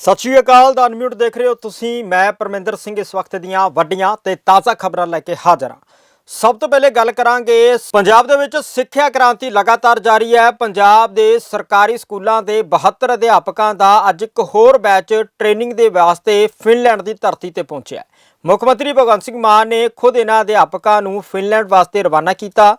ਸਤਿ ਸ਼੍ਰੀ ਅਕਾਲ, ਦਾ ਅਨਮਿਊਟ ਦੇਖ ਰਹੇ ਹੋ ਤੁਸੀਂ। ਮੈਂ ਪਰਮਿੰਦਰ ਸਿੰਘ ਇਸ ਵਕਤ ਦੀਆਂ ਵੱਡੀਆਂ ਤੇ ਤਾਜ਼ਾ ਖਬਰਾਂ ਲੈ ਕੇ ਹਾਜ਼ਰ ਹਾਂ। ਸਭ ਤੋਂ ਪਹਿਲੇ ਗੱਲ ਕਰਾਂਗੇ, ਪੰਜਾਬ ਦੇ ਵਿੱਚ ਸਿੱਖਿਆ ਕ੍ਰਾਂਤੀ ਲਗਾਤਾਰ ਜਾਰੀ ਹੈ। ਪੰਜਾਬ ਦੇ ਸਰਕਾਰੀ ਸਕੂਲਾਂ ਦੇ 72 ਅਧਿਆਪਕਾਂ ਦਾ ਅੱਜ ਇੱਕ ਹੋਰ ਬੈਚ ਟ੍ਰੇਨਿੰਗ ਦੇ ਵਾਸਤੇ ਫਿਨਲੈਂਡ ਦੀ ਧਰਤੀ ਤੇ ਪਹੁੰਚਿਆ ਮੁੱਖ ਮੰਤਰੀ ਭਗਵੰਤ ਸਿੰਘ ਮਾਨ ਨੇ ਖੁਦ ਇਹਨਾਂ ਅਧਿਆਪਕਾਂ ਨੂੰ ਫਿਨਲੈਂਡ ਵਾਸਤੇ ਰਵਾਨਾ ਕੀਤਾ।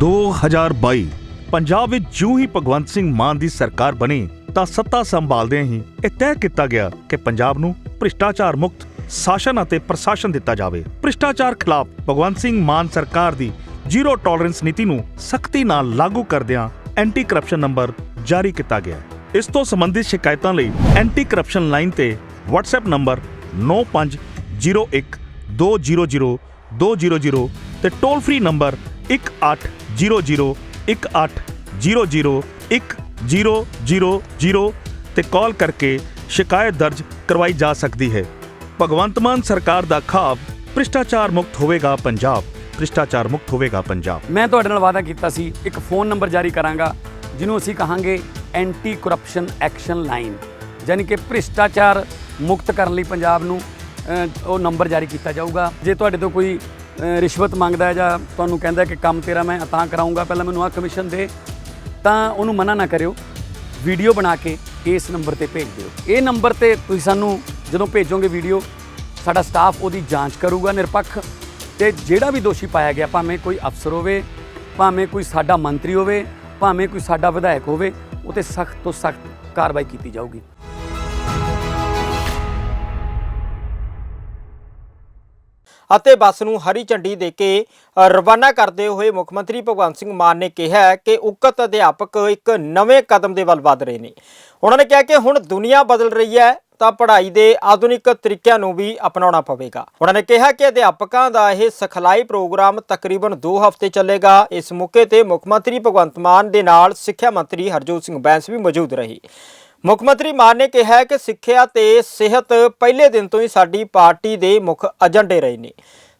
2022 ਪੰਜਾਬ ਵਿੱਚ ਜਿਉਂ ਹੀ ਭਗਵੰਤ ਸਿੰਘ ਮਾਨ ਦੀ ਸਰਕਾਰ ਬਣੀ, ਤਾਂ ਸੱਤਾ ਸੰਭਾਲਦਿਆਂ ਹੀ ਇਹ ਤੈਅ ਕੀਤਾ ਗਿਆ ਕਿ ਪੰਜਾਬ ਨੂੰ ਭ੍ਰਿਸ਼ਟਾਚਾਰ ਮੁਕਤ ਸ਼ਾਸਨ ਅਤੇ ਪ੍ਰਸ਼ਾਸਨ ਦਿੱਤਾ ਜਾਵੇ। ਭ੍ਰਿਸ਼ਟਾਚਾਰ ਖਿਲਾਫ ਭਗਵੰਤ ਸਿੰਘ ਮਾਨ ਸਰਕਾਰ ਦੀ ਜ਼ੀਰੋ ਟੋਲਰੈਂਸ ਨੀਤੀ ਨੂੰ ਸਖਤੀ ਨਾਲ ਲਾਗੂ ਕਰਦਿਆਂ ਐਂਟੀ ਕਰਪਸ਼ਨ ਨੰਬਰ ਜਾਰੀ ਕੀਤਾ ਗਿਆ। ਇਸ ਤੋਂ ਸੰਬੰਧਿਤ ਸ਼ਿਕਾਇਤਾਂ ਲਈ ਐਂਟੀ ਕਰਪਸ਼ਨ ਲਾਈਨ ਤੇ WhatsApp ਨੰਬਰ 9501 200 200 ਤੇ ਟੋਲ ਫ੍ਰੀ ਨੰਬਰ 180018001000 ਤੇ ਕਾਲ ਕਰਕੇ ਸ਼ਿਕਾਇਤ ਦਰਜ ਕਰਵਾਈ ਜਾ ਸਕਦੀ ਹੈ। ਭਗਵੰਤ ਮਾਨ ਸਰਕਾਰ ਦਾ ਖਾਬ ਭ੍ਰਿਸ਼ਟਾਚਾਰ ਮੁਕਤ ਹੋਵੇਗਾ ਪੰਜਾਬ। ਭ੍ਰਿਸ਼ਟਾਚਾਰ ਮੁਕਤ ਹੋਵੇਗਾ ਪੰਜਾਬ। ਮੈਂ ਤੁਹਾਡੇ ਨਾਲ ਵਾਅਦਾ ਕੀਤਾ ਸੀ, ਇੱਕ ਫੋਨ ਨੰਬਰ ਜਾਰੀ ਕਰਾਂਗਾ, ਜਿਹਨੂੰ ਅਸੀਂ ਕਹਾਂਗੇ ਐਂਟੀ ਕਰਪਸ਼ਨ ਐਕਸ਼ਨ ਲਾਈਨ। ਯਾਨੀ ਕਿ ਭ੍ਰਿਸ਼ਟਾਚਾਰ ਮੁਕਤ ਕਰਨ ਲਈ ਪੰਜਾਬ ਨੂੰ ਉਹ ਨੰਬਰ ਜਾਰੀ ਕੀਤਾ ਜਾਊਗਾ। ਜੇ ਤੁਹਾਡੇ ਤੋਂ ਕੋਈ ਰਿਸ਼ਵਤ ਮੰਗਦਾ ਜਾਂ ਤੁਹਾਨੂੰ ਕਹਿੰਦਾ ਕਿ ਕੰਮ ਤੇਰਾ ਮੈਂ ਤਾਂ ਕਰਾਉਂਗਾ, ਪਹਿਲਾਂ ਮੈਨੂੰ ਆਹ ਕਮਿਸ਼ਨ ਦੇ, ਤਾਂ ਉਹਨੂੰ ਮਨਾ ਨਾ ਕਰਿਓ। ਵੀਡੀਓ ਬਣਾ ਕੇ ਇਸ ਨੰਬਰ ਤੇ ਭੇਜ ਦਿਓ। ਇਹ ਨੰਬਰ ਤੇ ਤੁਸੀਂ ਸਾਨੂੰ ਜਦੋਂ ਭੇਜੋਗੇ ਵੀਡੀਓ ਸਾਡਾ ਸਟਾਫ ਉਹਦੀ ਜਾਂਚ ਕਰੂਗਾ ਨਿਰਪੱਖ। ਤੇ ਜਿਹੜਾ ਵੀ ਦੋਸ਼ੀ ਪਾਇਆ ਗਿਆ, ਭਾਵੇਂ ਕੋਈ ਅਫਸਰ ਹੋਵੇ, ਭਾਵੇਂ ਕੋਈ ਸਾਡਾ ਮੰਤਰੀ ਹੋਵੇ, ਭਾਵੇਂ ਕੋਈ ਸਾਡਾ ਵਿਧਾਇਕ ਹੋਵੇ, ਉਹ ਤੇ ਸਖਤ ਤੋਂ ਸਖਤ ਕਾਰਵਾਈ ਕੀਤੀ ਜਾਊਗੀ। ਅਤੇ ਬੱਸ ਨੂੰ ਹਰੀ ਝੰਡੀ ਦੇ ਕੇ ਰਵਾਨਾ ਕਰਦੇ ਹੋਏ ਮੁੱਖ ਮੰਤਰੀ ਭਗਵੰਤ ਸਿੰਘ ਮਾਨ ਨੇ ਕਿਹਾ ਕਿ ਉਕਤ ਅਧਿਆਪਕ ਇੱਕ ਨਵੇਂ ਕਦਮ ਦੇ ਵੱਲ ਵਧ ਰਹੇ ਨੇ। ਉਹਨਾਂ ਨੇ ਕਿਹਾ ਕਿ ਹੁਣ ਦੁਨੀਆ ਬਦਲ ਰਹੀ ਹੈ, ਤਾਂ ਪੜ੍ਹਾਈ ਦੇ ਆਧੁਨਿਕ ਤਰੀਕਿਆਂ ਨੂੰ ਵੀ ਅਪਣਾਉਣਾ ਪਵੇਗਾ। ਉਹਨਾਂ ਨੇ ਕਿਹਾ ਕਿ ਅਧਿਆਪਕਾਂ ਦਾ ਇਹ ਸਿਖਲਾਈ ਪ੍ਰੋਗਰਾਮ ਤਕਰੀਬਨ 2 ਹਫ਼ਤੇ ਚੱਲੇਗਾ। ਇਸ ਮੌਕੇ ਤੇ ਮੁੱਖ ਮੰਤਰੀ ਭਗਵੰਤ ਮਾਨ ਦੇ ਨਾਲ ਸਿੱਖਿਆ ਮੰਤਰੀ ਹਰਜੋਤ ਸਿੰਘ ਬੈਂਸ ਵੀ ਮੌਜੂਦ ਰਹੇ। ਮੁੱਖ ਮੰਤਰੀ ਮਾਨ ਨੇ ਕਿਹਾ ਕਿ ਸਿੱਖਿਆ ਤੇ ਸਿਹਤ ਪਹਿਲੇ ਦਿਨ ਤੋਂ ਹੀ ਸਾਡੀ ਪਾਰਟੀ ਦੇ ਮੁੱਖ ਏਜੰਡੇ ਰਹੇ ਨੇ।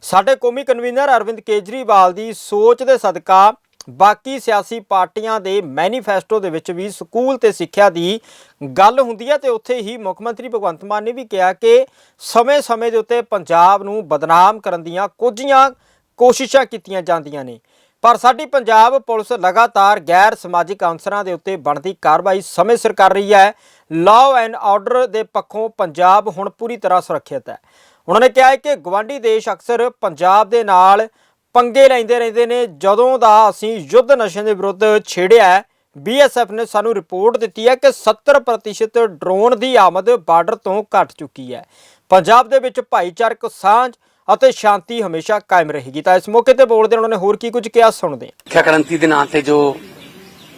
ਸਾਡੇ ਕੌਮੀ ਕਨਵੀਨਰ ਅਰਵਿੰਦ ਕੇਜਰੀਵਾਲ ਦੀ ਸੋਚ ਦੇ ਸਦਕਾ ਬਾਕੀ ਸਿਆਸੀ ਪਾਰਟੀਆਂ ਦੇ ਮੈਨੀਫੈਸਟੋ ਦੇ ਵਿੱਚ ਵੀ ਸਕੂਲ ਤੇ ਸਿੱਖਿਆ ਦੀ ਗੱਲ ਹੁੰਦੀ ਹੈ ਤੇ ਉੱਥੇ ਹੀ ਮੁੱਖ ਮੰਤਰੀ ਭਗਵੰਤ ਮਾਨ ਨੇ ਵੀ ਕਿਹਾ ਕਿ ਸਮੇਂ-ਸਮੇਂ ਦੇ ਉੱਤੇ ਪੰਜਾਬ ਨੂੰ ਬਦਨਾਮ ਕਰਨ ਦੀਆਂ ਕੁਝੀਆਂ ਕੋਸ਼ਿਸ਼ਾਂ ਕੀਤੀਆਂ ਜਾਂਦੀਆਂ ਨੇ। ਪਰ ਸਾਡੀ ਪੰਜਾਬ ਪੁਲਿਸ ਲਗਾਤਾਰ ਗੈਰ ਸਮਾਜਿਕ ਅਨਸਰਾਂ ਦੇ ਉੱਤੇ ਬਣਦੀ ਕਾਰਵਾਈ ਸਮੇਂ ਸਿਰ ਕਰ ਰਹੀ ਹੈ। ਲਾਅ ਐਂਡ ਆਰਡਰ ਦੇ ਪੱਖੋਂ ਪੰਜਾਬ ਹੁਣ ਪੂਰੀ ਤਰ੍ਹਾਂ ਸੁਰੱਖਿਅਤ ਹੈ। ਉਹਨਾਂ ਨੇ ਕਿਹਾ ਹੈ ਕਿ ਗਵਾਂਢੀ ਦੇਸ਼ ਅਕਸਰ ਪੰਜਾਬ ਦੇ ਨਾਲ ਪੰਗੇ ਲੈਂਦੇ ਰਹਿੰਦੇ ਨੇ। ਜਦੋਂ ਦਾ ਅਸੀਂ ਯੁੱਧ ਨਸ਼ੇ ਦੇ ਵਿਰੁੱਧ ਛੇੜਿਆ ਬੀਐਸਐਫ ਨੇ ਸਾਨੂੰ ਰਿਪੋਰਟ ਦਿੱਤੀ ਹੈ ਕਿ 70% ਡਰੋਨ ਦੀ ਆਮਦ ਬਾਰਡਰ ਤੋਂ ਘਟ ਚੁੱਕੀ ਹੈ। ਪੰਜਾਬ ਦੇ ਵਿੱਚ ਭਾਈਚਾਰਕ ਸਾਂਝ ਅਤੇ ਸ਼ਾਂਤੀ ਹਮੇਸ਼ਾ ਕਾਇਮ ਰਹੇਗੀ। ਤਾਂ ਇਸ ਮੌਕੇ ਤੇ ਬੋਲਦੇ ਉਹਨਾਂ ਨੇ ਹੋਰ ਕੀ ਕੁਝ ਕਿਹਾ, ਸੁਣਦੇ ਹਾਂ। ਸਿੱਖਿਆ ਕ੍ਰਾਂਤੀ ਦੇ ਨਾਂ ਤੇ ਜੋ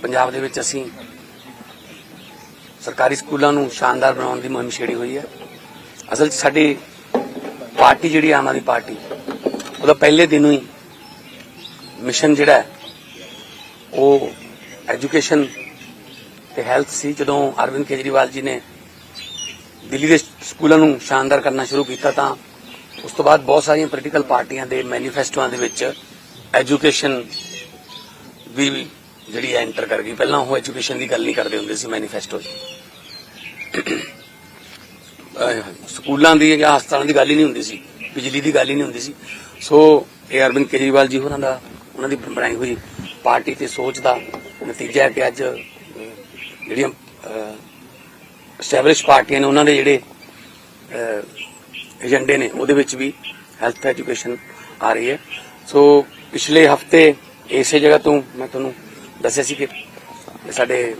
ਪੰਜਾਬ ਦੇ ਵਿੱਚ ਅਸੀਂ ਸਰਕਾਰੀ ਸਕੂਲਾਂ ਨੂੰ ਸ਼ਾਨਦਾਰ ਬਣਾਉਣ ਦੀ ਮੁਹਿੰਮ ਛੇੜੀ ਹੋਈ ਹੈ। ਅਸਲ 'ਚ ਸਾਡੀ ਪਾਰਟੀ ਜਿਹੜੀ ਆਮ ਆਦਮੀ ਪਾਰਟੀ, ਉਹਦਾ ਪਹਿਲੇ ਦਿਨੋਂ ਹੀ ਮਿਸ਼ਨ ਜਿਹੜਾ ਉਹ ਐਜੂਕੇਸ਼ਨ ਤੇ ਹੈਲਥ ਸੀ। ਜਦੋਂ ਅਰਵਿੰਦ ਕੇਜਰੀਵਾਲ ਜੀ ਨੇ ਦਿੱਲੀ ਦੇ ਸਕੂਲਾਂ ਨੂੰ ਸ਼ਾਨਦਾਰ ਕਰਨਾ ਸ਼ੁਰੂ ਕੀਤਾ ਤਾਂ ਉਸ ਤੋਂ ਬਾਅਦ ਬਹੁਤ ਸਾਰੀਆਂ ਪੋਲੀਟੀਕਲ ਪਾਰਟੀਆਂ ਦੇ ਮੈਨੀਫੈਸਟੋਆਂ ਦੇ ਵਿੱਚ ਐਜੂਕੇਸ਼ਨ ਵੀ ਜਿਹੜੀ ਐਂਟਰ ਕਰ ਗਈ। ਪਹਿਲਾਂ ਉਹ ਐਜੂਕੇਸ਼ਨ ਦੀ ਗੱਲ ਨਹੀਂ ਕਰਦੇ ਹੁੰਦੇ ਸੀ ਮੈਨੀਫੈਸਟੋ 'ਚ ਸਕੂਲਾਂ ਦੀ ਜਾਂ ਹਸਪਤਾਲਾਂ ਦੀ ਗੱਲ ਹੀ ਨਹੀਂ ਹੁੰਦੀ ਸੀ, ਬਿਜਲੀ ਦੀ ਗੱਲ ਹੀ ਨਹੀਂ ਹੁੰਦੀ ਸੀ। ਸੋ ਇਹ ਅਰਵਿੰਦ ਕੇਜਰੀਵਾਲ ਜੀ ਹੋਰਾਂ ਦਾ, ਉਹਨਾਂ ਦੀ ਬਣਾਈ ਹੋਈ ਪਾਰਟੀ ਤੇ ਸੋਚ ਦਾ ਨਤੀਜਾ ਹੈ ਕਿ ਅੱਜ ਜਿਹੜੀਆਂ ਸਟੈਬਲਿਸ਼ ਪਾਰਟੀਆਂ ਨੇ ਉਹਨਾਂ ਦੇ ਜਿਹੜੇ ਏਜੰਡੇ ਨੇ ਉਹਦੇ ਵਿੱਚ ਵੀ ਹੈਲਥ ਐਜੂਕੇਸ਼ਨ ਆ ਰਹੀ ਹੈ। ਸੋ ਪਿਛਲੇ ਹਫ਼ਤੇ ਇਸੇ ਜਗ੍ਹਾ ਤੋਂ ਮੈਂ ਤੁਹਾਨੂੰ ਦੱਸਿਆ ਸੀ ਕਿ ਸਾਡੇ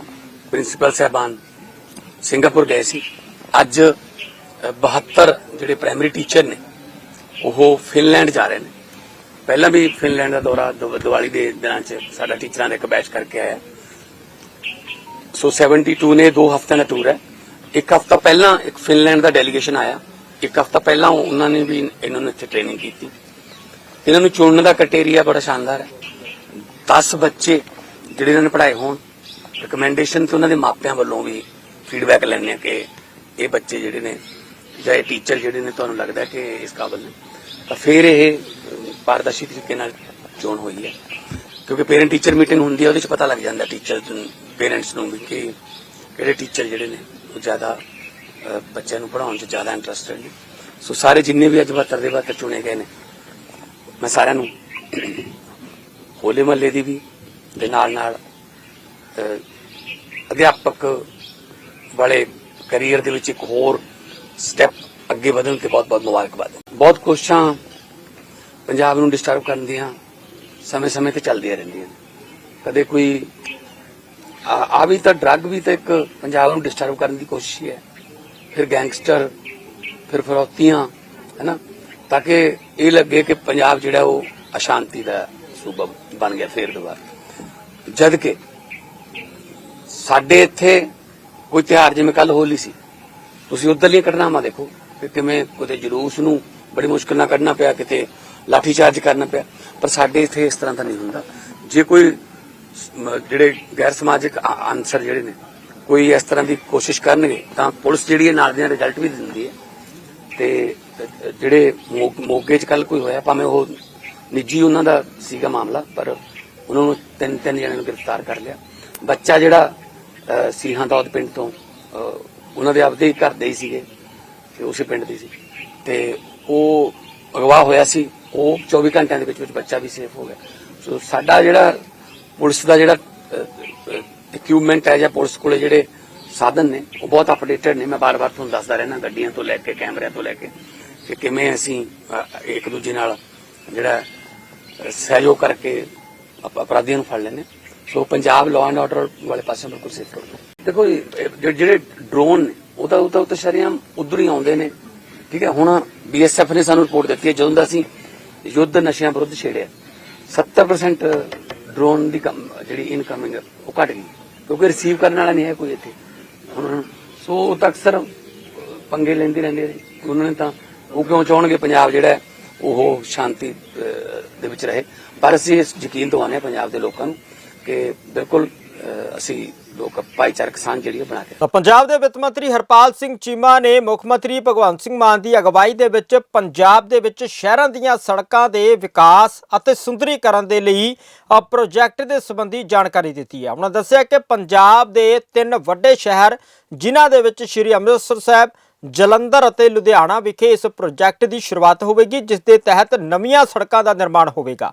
ਪ੍ਰਿੰਸੀਪਲ ਸਾਹਿਬਾਨ ਸਿੰਗਾਪੁਰ ਗਏ ਸੀ। ਅੱਜ ਅ, 72 ਜਿਹੜੇ ਪ੍ਰਾਇਮਰੀ ਟੀਚਰ ਨੇ ਉਹ ਫਿਨਲੈਂਡ ਜਾ ਰਹੇ ਨੇ। ਪਹਿਲਾਂ ਵੀ ਫਿਨਲੈਂਡ ਦਾ ਦੌਰਾ ਦੀਵਾਲੀ ਦੇ ਦਿਨਾਂ 'ਚ ਸਾਡਾ ਟੀਚਰਾਂ ਦਾ ਇੱਕ ਬੈਚ ਕਰਕੇ ਆਇਆ। ਸੋ 72 ਨੇ ਦੋ ਹਫ਼ਤਿਆਂ ਦਾ ਟੂਰ ਹੈ। ਇੱਕ ਹਫ਼ਤਾ ਪਹਿਲਾਂ ਇੱਕ ਫਿਨਲੈਂਡ ਦਾ ਡੈਲੀਗੇਸ਼ਨ ਆਇਆ। ਇੱਕ ਹਫ਼ਤਾ ਪਹਿਲਾਂ ਉਹਨਾਂ ਨੇ ਵੀ ਇਹਨਾਂ ਨੂੰ ਇੱਥੇ ਟ੍ਰੇਨਿੰਗ ਕੀਤੀ। ਇਹਨਾਂ ਨੂੰ ਚੁਣਨ ਦਾ ਕ੍ਰਾਈਟੇਰੀਆ ਬੜਾ ਸ਼ਾਨਦਾਰ ਹੈ। 10 ਬੱਚੇ ਜਿਹੜੇ ਇਹਨਾਂ ਨੇ ਪੜ੍ਹਾਏ ਹੋਣ ਰეკਮੈਂਡੇਸ਼ਨ ਤੇ ਉਹਨਾਂ ਦੇ ਮਾਪਿਆਂ ਵੱਲੋਂ ਵੀ ਫੀਡਬੈਕ ਲੈਣੇ ਕਿ ਇਹ ਬੱਚੇ ਜਿਹੜੇ ਨੇ ਜਾਂ ਇਹ ਟੀਚਰ ਜਿਹੜੇ ਨੇ ਤੁਹਾਨੂੰ ਲੱਗਦਾ ਕਿ ਇਸ ਕਾਬਲ ਨੇ। ਤਾਂ ਫਿਰ ਇਹ ਪਾਰਦਰਸ਼ੀ ਤਰੀਕੇ ਨਾਲ ਚੋਣ ਹੋਈ ਹੈ। ਕਿਉਂਕਿ ਪੇਰੈਂਟ ਟੀਚਰ ਮੀਟਿੰਗ ਹੁੰਦੀ ਹੈ, ਉਹਦੇ ਵਿੱਚ ਪਤਾ ਲੱਗ ਜਾਂਦਾ ਟੀਚਰ ਪੇਰੈਂਟਸ ਨੂੰ ਵੀ ਕਿ ਕਿਹੜੇ ਟੀਚਰ ਜਿਹੜੇ ਨੇ ਉਹ ਜ਼ਿਆਦਾ ਬੱਚਿਆਂ ਨੂੰ ਪੜ੍ਹਾਉਣ 'ਚ ਜ਼ਿਆਦਾ ਇੰਟਰਸਟਡ ਨੇ ਸੋ ਸਾਰੇ ਜਿੰਨੇ ਵੀ ਅੱਜ 72 ਦੇ 72 ਚੁਣੇ ਗਏ ਨੇ, ਮੈਂ ਸਾਰਿਆਂ ਨੂੰ ਹੋਲੇ ਮਹੱਲੇ ਦੀ ਵੀ, ਦੇ ਨਾਲ ਨਾਲ ਅਧਿਆਪਕ ਵਾਲੇ ਕੈਰੀਅਰ ਦੇ ਵਿੱਚ ਇੱਕ ਹੋਰ ਸਟੈਪ ਅੱਗੇ ਵਧਣ ਤੇ ਬਹੁਤ ਬਹੁਤ ਮੁਬਾਰਕਬਾਦ। ਬਹੁਤ ਕੋਸ਼ਿਸ਼ਾਂ ਪੰਜਾਬ ਨੂੰ ਡਿਸਟਰਬ ਕਰਨ ਦੀਆਂ ਸਮੇਂ-ਸਮੇਂ ਤੇ ਚੱਲਦੀਆਂ ਰਹਿੰਦੀਆਂ ਕਦੇ ਕੋਈ, ਆ ਆ ਵੀ ਤਾਂ ਡਰੱਗ ਵੀ ਤਾਂ ਇੱਕ ਪੰਜਾਬ ਨੂੰ ਡਿਸਟਰਬ ਕਰਨ ਦੀ ਕੋਸ਼ਿਸ਼ ਹੀ ਹੈ। ਫਿਰ ਗੈਂਗਸਟਰ, ਫਿਰ ਫਰੌਤੀਆਂ, ਹੈਨਾ? ਤਾਂ ਕਿ ਇਹ ਲੱਗੇ ਕਿ ਪੰਜਾਬ ਜਿਹੜਾ ਉਹ ਅਸ਼ਾਂਤੀ ਦਾ ਸੂਬਾ ਬਣ ਗਿਆ ਫੇਰ ਦੁਬਾਰਾ। ਜਦ ਕਿ ਸਾਡੇ ਇੱਥੇ ਕੋਈ ਤਿਉਹਾਰ, ਜਿਵੇਂ ਕੱਲ ਹੋਲੀ ਸੀ, ਤੁਸੀਂ ਉਧਰਲੀਆਂ ਘਟਨਾਵਾਂ ਦੇਖੋ ਕਿ ਕਿਵੇਂ ਕਿਤੇ ਜਲੂਸ ਨੂੰ ਬੜੀ ਮੁਸ਼ਕਲ ਨਾਲ ਕੱਢਣਾ ਪਿਆ, ਕਿਤੇ ਲਾਠੀ ਚਾਰਜ ਕਰਨਾ ਪਿਆ, ਪਰ ਸਾਡੇ ਇੱਥੇ ਇਸ ਤਰ੍ਹਾਂ ਦਾ ਨਹੀਂ ਹੁੰਦਾ। ਜੇ ਕੋਈ ਜਿਹੜੇ ਗੈਰ ਸਮਾਜਿਕ ਅ- ਅਨਸਰ ਜਿਹੜੇ ਨੇ ਕੋਈ ਇਸ ਤਰ੍ਹਾਂ ਦੀ ਕੋਸ਼ਿਸ਼ ਕਰਨਗੇ ਤਾਂ ਪੁਲਿਸ ਜਿਹੜੀ ਹੈ ਨਾਲ ਦੀਆਂ ਰਿਜ਼ਲਟ ਵੀ ਦਿੰਦੀ ਹੈ। ਤੇ ਜਿਹੜੇ ਮੋ- ਮੋਗੇ 'ਚ ਕੱਲ ਕੋਈ ਹੋਇਆ ਭਾਵੇਂ ਉਹ ਨਿੱਜੀ ਉਹਨਾਂ ਦਾ ਸੀਗਾ ਮਾਮਲਾ ਪਰ ਉਹਨਾਂ ਨੂੰ ਤਿੰਨ ਤਿੰਨ ਜਣਿਆਂ ਨੂੰ ਗ੍ਰਿਫਤਾਰ ਕਰ ਲਿਆ। ਬੱਚਾ ਜਿਹੜਾ ਅ, ਸੀਹਾਂ ਦੌਦ ਪਿੰਡ ਤੋਂ ਉਹਨਾਂ ਦੇ ਆਪਦੇ ਹੀ ਘਰ ਦੇ ਹੀ ਸੀਗੇ ਤੇ ਉਸੇ ਪਿੰਡ ਦੇ ਸੀ। ਤੇ ਉਹ ਅਗਵਾ ਹੋਇਆ ਸੀ ਉਹ 24 ਘੰਟਿਆਂ ਦੇ ਵਿੱਚ ਵਿੱਚ ਬੱਚਾ ਵੀ ਸੇਫ ਹੋ ਗਿਆ। ਸੋ ਸਾਡਾ ਜਿਹੜਾ ਪੁਲਿਸ ਦਾ ਜਿਹੜਾ ਇਕਵਿਪਮੈਂਟ ਹੈ ਜਾਂ ਪੁਲਿਸ ਕੋਲੇ ਜਿਹੜੇ ਸਾਧਨ ਨੇ, ਉਹ ਬਹੁਤ ਅਪਡੇਟਡ ਨੇ। ਮੈਂ ਬਾਰ-ਬਾਰ ਤੁਹਾਨੂੰ ਦੱਸਦਾ ਰਹਿਣਾ ਗੱਡੀਆਂ ਤੋਂ ਲੈ ਕੇ, ਕੈਮਰਿਆਂ ਤੋਂ ਲੈ ਕੇ ਕਿ ਕਿਵੇਂ ਅਸੀਂ ਇੱਕ ਦੂਜੇ ਨਾਲ ਜਿਹੜਾ ਸਹਿਯੋਗ ਕਰਕੇ ਅਪਰਾਧੀਆਂ ਨੂੰ ਫੜ ਲੈਂਦੇ so Punjab law and order ਵਾਲੇ ਪਾਸੇ ਬਿਲਕੁਲ ਸੇਫ ਰਹੋ ਦੇਖੋ ਇਹ ਜਿਹੜੇ- ਡਰੋਨ ਨੇ ਉਹਦਾ ਉਹ ਤਾਂ ਉਹ ਤਾਂ ਸ਼ਰੇਆਮ ਉਧਰ ਹੀ ਆਉਂਦੇ ਨੇ। ਠੀਕ ਹੈ, ਹੁਣ ਬੀਐਸਐਫ ਨੇ ਸਾਨੂੰ ਰਿਪੋਰਟ ਦਿੱਤੀ ਹੈ, ਜਦੋਂ ਦਾ ਅਸੀਂ ਯੁੱਧ ਨਸ਼ਿਆਂ ਵਿਰੁੱਧ ਛੇੜਿਆ 70% ਡਰੋਨ ਦੀ ਜਿਹੜੀ ਇਨਕਮਿੰਗ ਉਹ ਘਟ ਗਈ। ਕਿਉਂਕਿ ਰਿਸੀਵ ਕਰਨ ਵਾਲਾ ਨਹੀਂ ਹੈ ਕੋਈ ਇੱਥੇ। ਹੁਣ ਸੋ ਉਹ ਤਾਂ ਅਕਸਰ ਪੰਗੇ ਲੈਂਦੇ ਰਹਿੰਦੇ ਨੇ। ਉਹਨਾਂ ਨੇ ਤਾਂ ਉਹ ਕਿਉਂ ਚਾਹਣਗੇ ਪੰਜਾਬ ਜਿਹੜਾ ਉਹ ਸ਼ਾਂਤੀ ਦੇ ਵਿੱਚ ਰਹੇ। ਪਰ ਅਸੀਂ ਇਸ ਯਕੀਨ ਦਿਵਾਉਂਦੇ ਹਾਂ ਪੰਜਾਬ ਦੇ ਲੋਕਾਂ ਨੂੰ ਕਿ ਬਿਲਕੁਲ ਅਸੀਂ ਲੋਕ ਭਾਈਚਾਰਕ ਸਾਂਝ ਜਿਹੜੀ ਬਣਾ ਕੇ ਪੰਜਾਬ ਦੇ ਵਿੱਤ ਮੰਤਰੀ ਹਰਪਾਲ ਸਿੰਘ ਚੀਮਾ ਨੇ ਮੁੱਖ ਮੰਤਰੀ ਭਗਵੰਤ ਸਿੰਘ ਮਾਨ ਦੀ ਅਗਵਾਈ ਦੇ ਵਿੱਚ ਪੰਜਾਬ ਦੇ ਵਿੱਚ ਸ਼ਹਿਰਾਂ ਦੀਆਂ ਸੜਕਾਂ ਦੇ ਵਿਕਾਸ ਅਤੇ ਸੁੰਦਰੀਕਰਨ ਦੇ ਲਈ ਪ੍ਰੋਜੈਕਟ ਦੇ ਸੰਬੰਧੀ ਜਾਣਕਾਰੀ ਦਿੱਤੀ ਹੈ ਉਹਨਾਂ ਦੱਸਿਆ ਕਿ ਪੰਜਾਬ ਦੇ ਤਿੰਨ ਵੱਡੇ ਸ਼ਹਿਰ ਜਿਨ੍ਹਾਂ ਦੇ ਵਿੱਚ ਸ਼੍ਰੀ ਅੰਮ੍ਰਿਤਸਰ ਸਾਹਿਬ, ਜਲੰਧਰ ਅਤੇ ਲੁਧਿਆਣਾ ਵਿਖੇ ਇਸ ਪ੍ਰੋਜੈਕਟ ਦੀ ਸ਼ੁਰੂਆਤ ਹੋਵੇਗੀ, ਜਿਸ ਦੇ ਤਹਿਤ ਨਵੀਆਂ ਸੜਕਾਂ ਦਾ ਨਿਰਮਾਣ ਹੋਵੇਗਾ।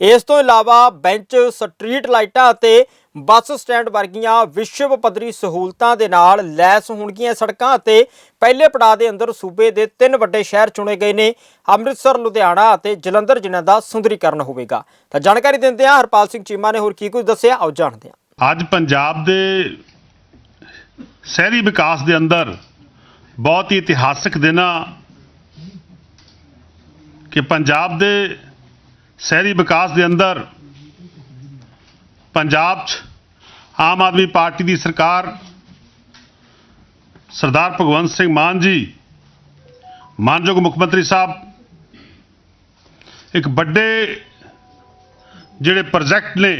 ਇਸ ਤੋਂ ਇਲਾਵਾ ਬੈਂਚ, ਸਟਰੀਟ ਲਾਈਟਾਂ ਅਤੇ ਬੱਸ ਸਟੈਂਡ ਵਰਗੀਆਂ ਵਿਸ਼ਵ ਪੱਧਰੀ ਸਹੂਲਤਾਂ ਦੇ ਨਾਲ ਲੈਸ ਹੋਣਗੀਆਂ ਸੜਕਾਂ ਅਤੇ ਪਹਿਲੇ ਪੜਾਅ ਦੇ ਅੰਦਰ ਸੂਬੇ ਦੇ ਤਿੰਨ ਵੱਡੇ ਸ਼ਹਿਰ ਚੁਣੇ ਗਏ ਨੇ। ਅੰਮ੍ਰਿਤਸਰ, ਲੁਧਿਆਣਾ ਅਤੇ ਜਲੰਧਰ ਜਿਨ੍ਹਾਂ ਦਾ ਸੁੰਦਰੀਕਰਨ ਹੋਵੇਗਾ। ਤਾਂ ਜਾਣਕਾਰੀ ਦਿੰਦੇ ਹਾਂ, ਹਰਪਾਲ ਸਿੰਘ ਚੀਮਾ ਨੇ ਹੋਰ ਕੀ ਕੁਝ ਦੱਸਿਆ? ਆਓ ਜਾਣਦੇ ਹਾਂ। ਅੱਜ ਪੰਜਾਬ ਦੇ ਸ਼ਹਿਰੀ ਵਿਕਾਸ ਦੇ ਅੰਦਰ ਬਹੁਤ ਹੀ ਇਤਿਹਾਸਕ ਦਿਨ ਆ ਕਿ ਪੰਜਾਬ ਦੇ ਸ਼ਹਿਰੀ ਵਿਕਾਸ ਦੇ ਅੰਦਰ ਪੰਜਾਬ 'ਚ ਆਮ ਆਦਮੀ ਪਾਰਟੀ ਦੀ ਸਰਕਾਰ ਸਰਦਾਰ ਭਗਵੰਤ ਸਿੰਘ ਮਾਨ ਜੀ, ਮਾਨਯੋਗ ਮੁੱਖ ਮੰਤਰੀ ਸਾਹਿਬ, ਇੱਕ ਵੱਡੇ ਜਿਹੜੇ ਪ੍ਰੋਜੈਕਟ ਨੇ,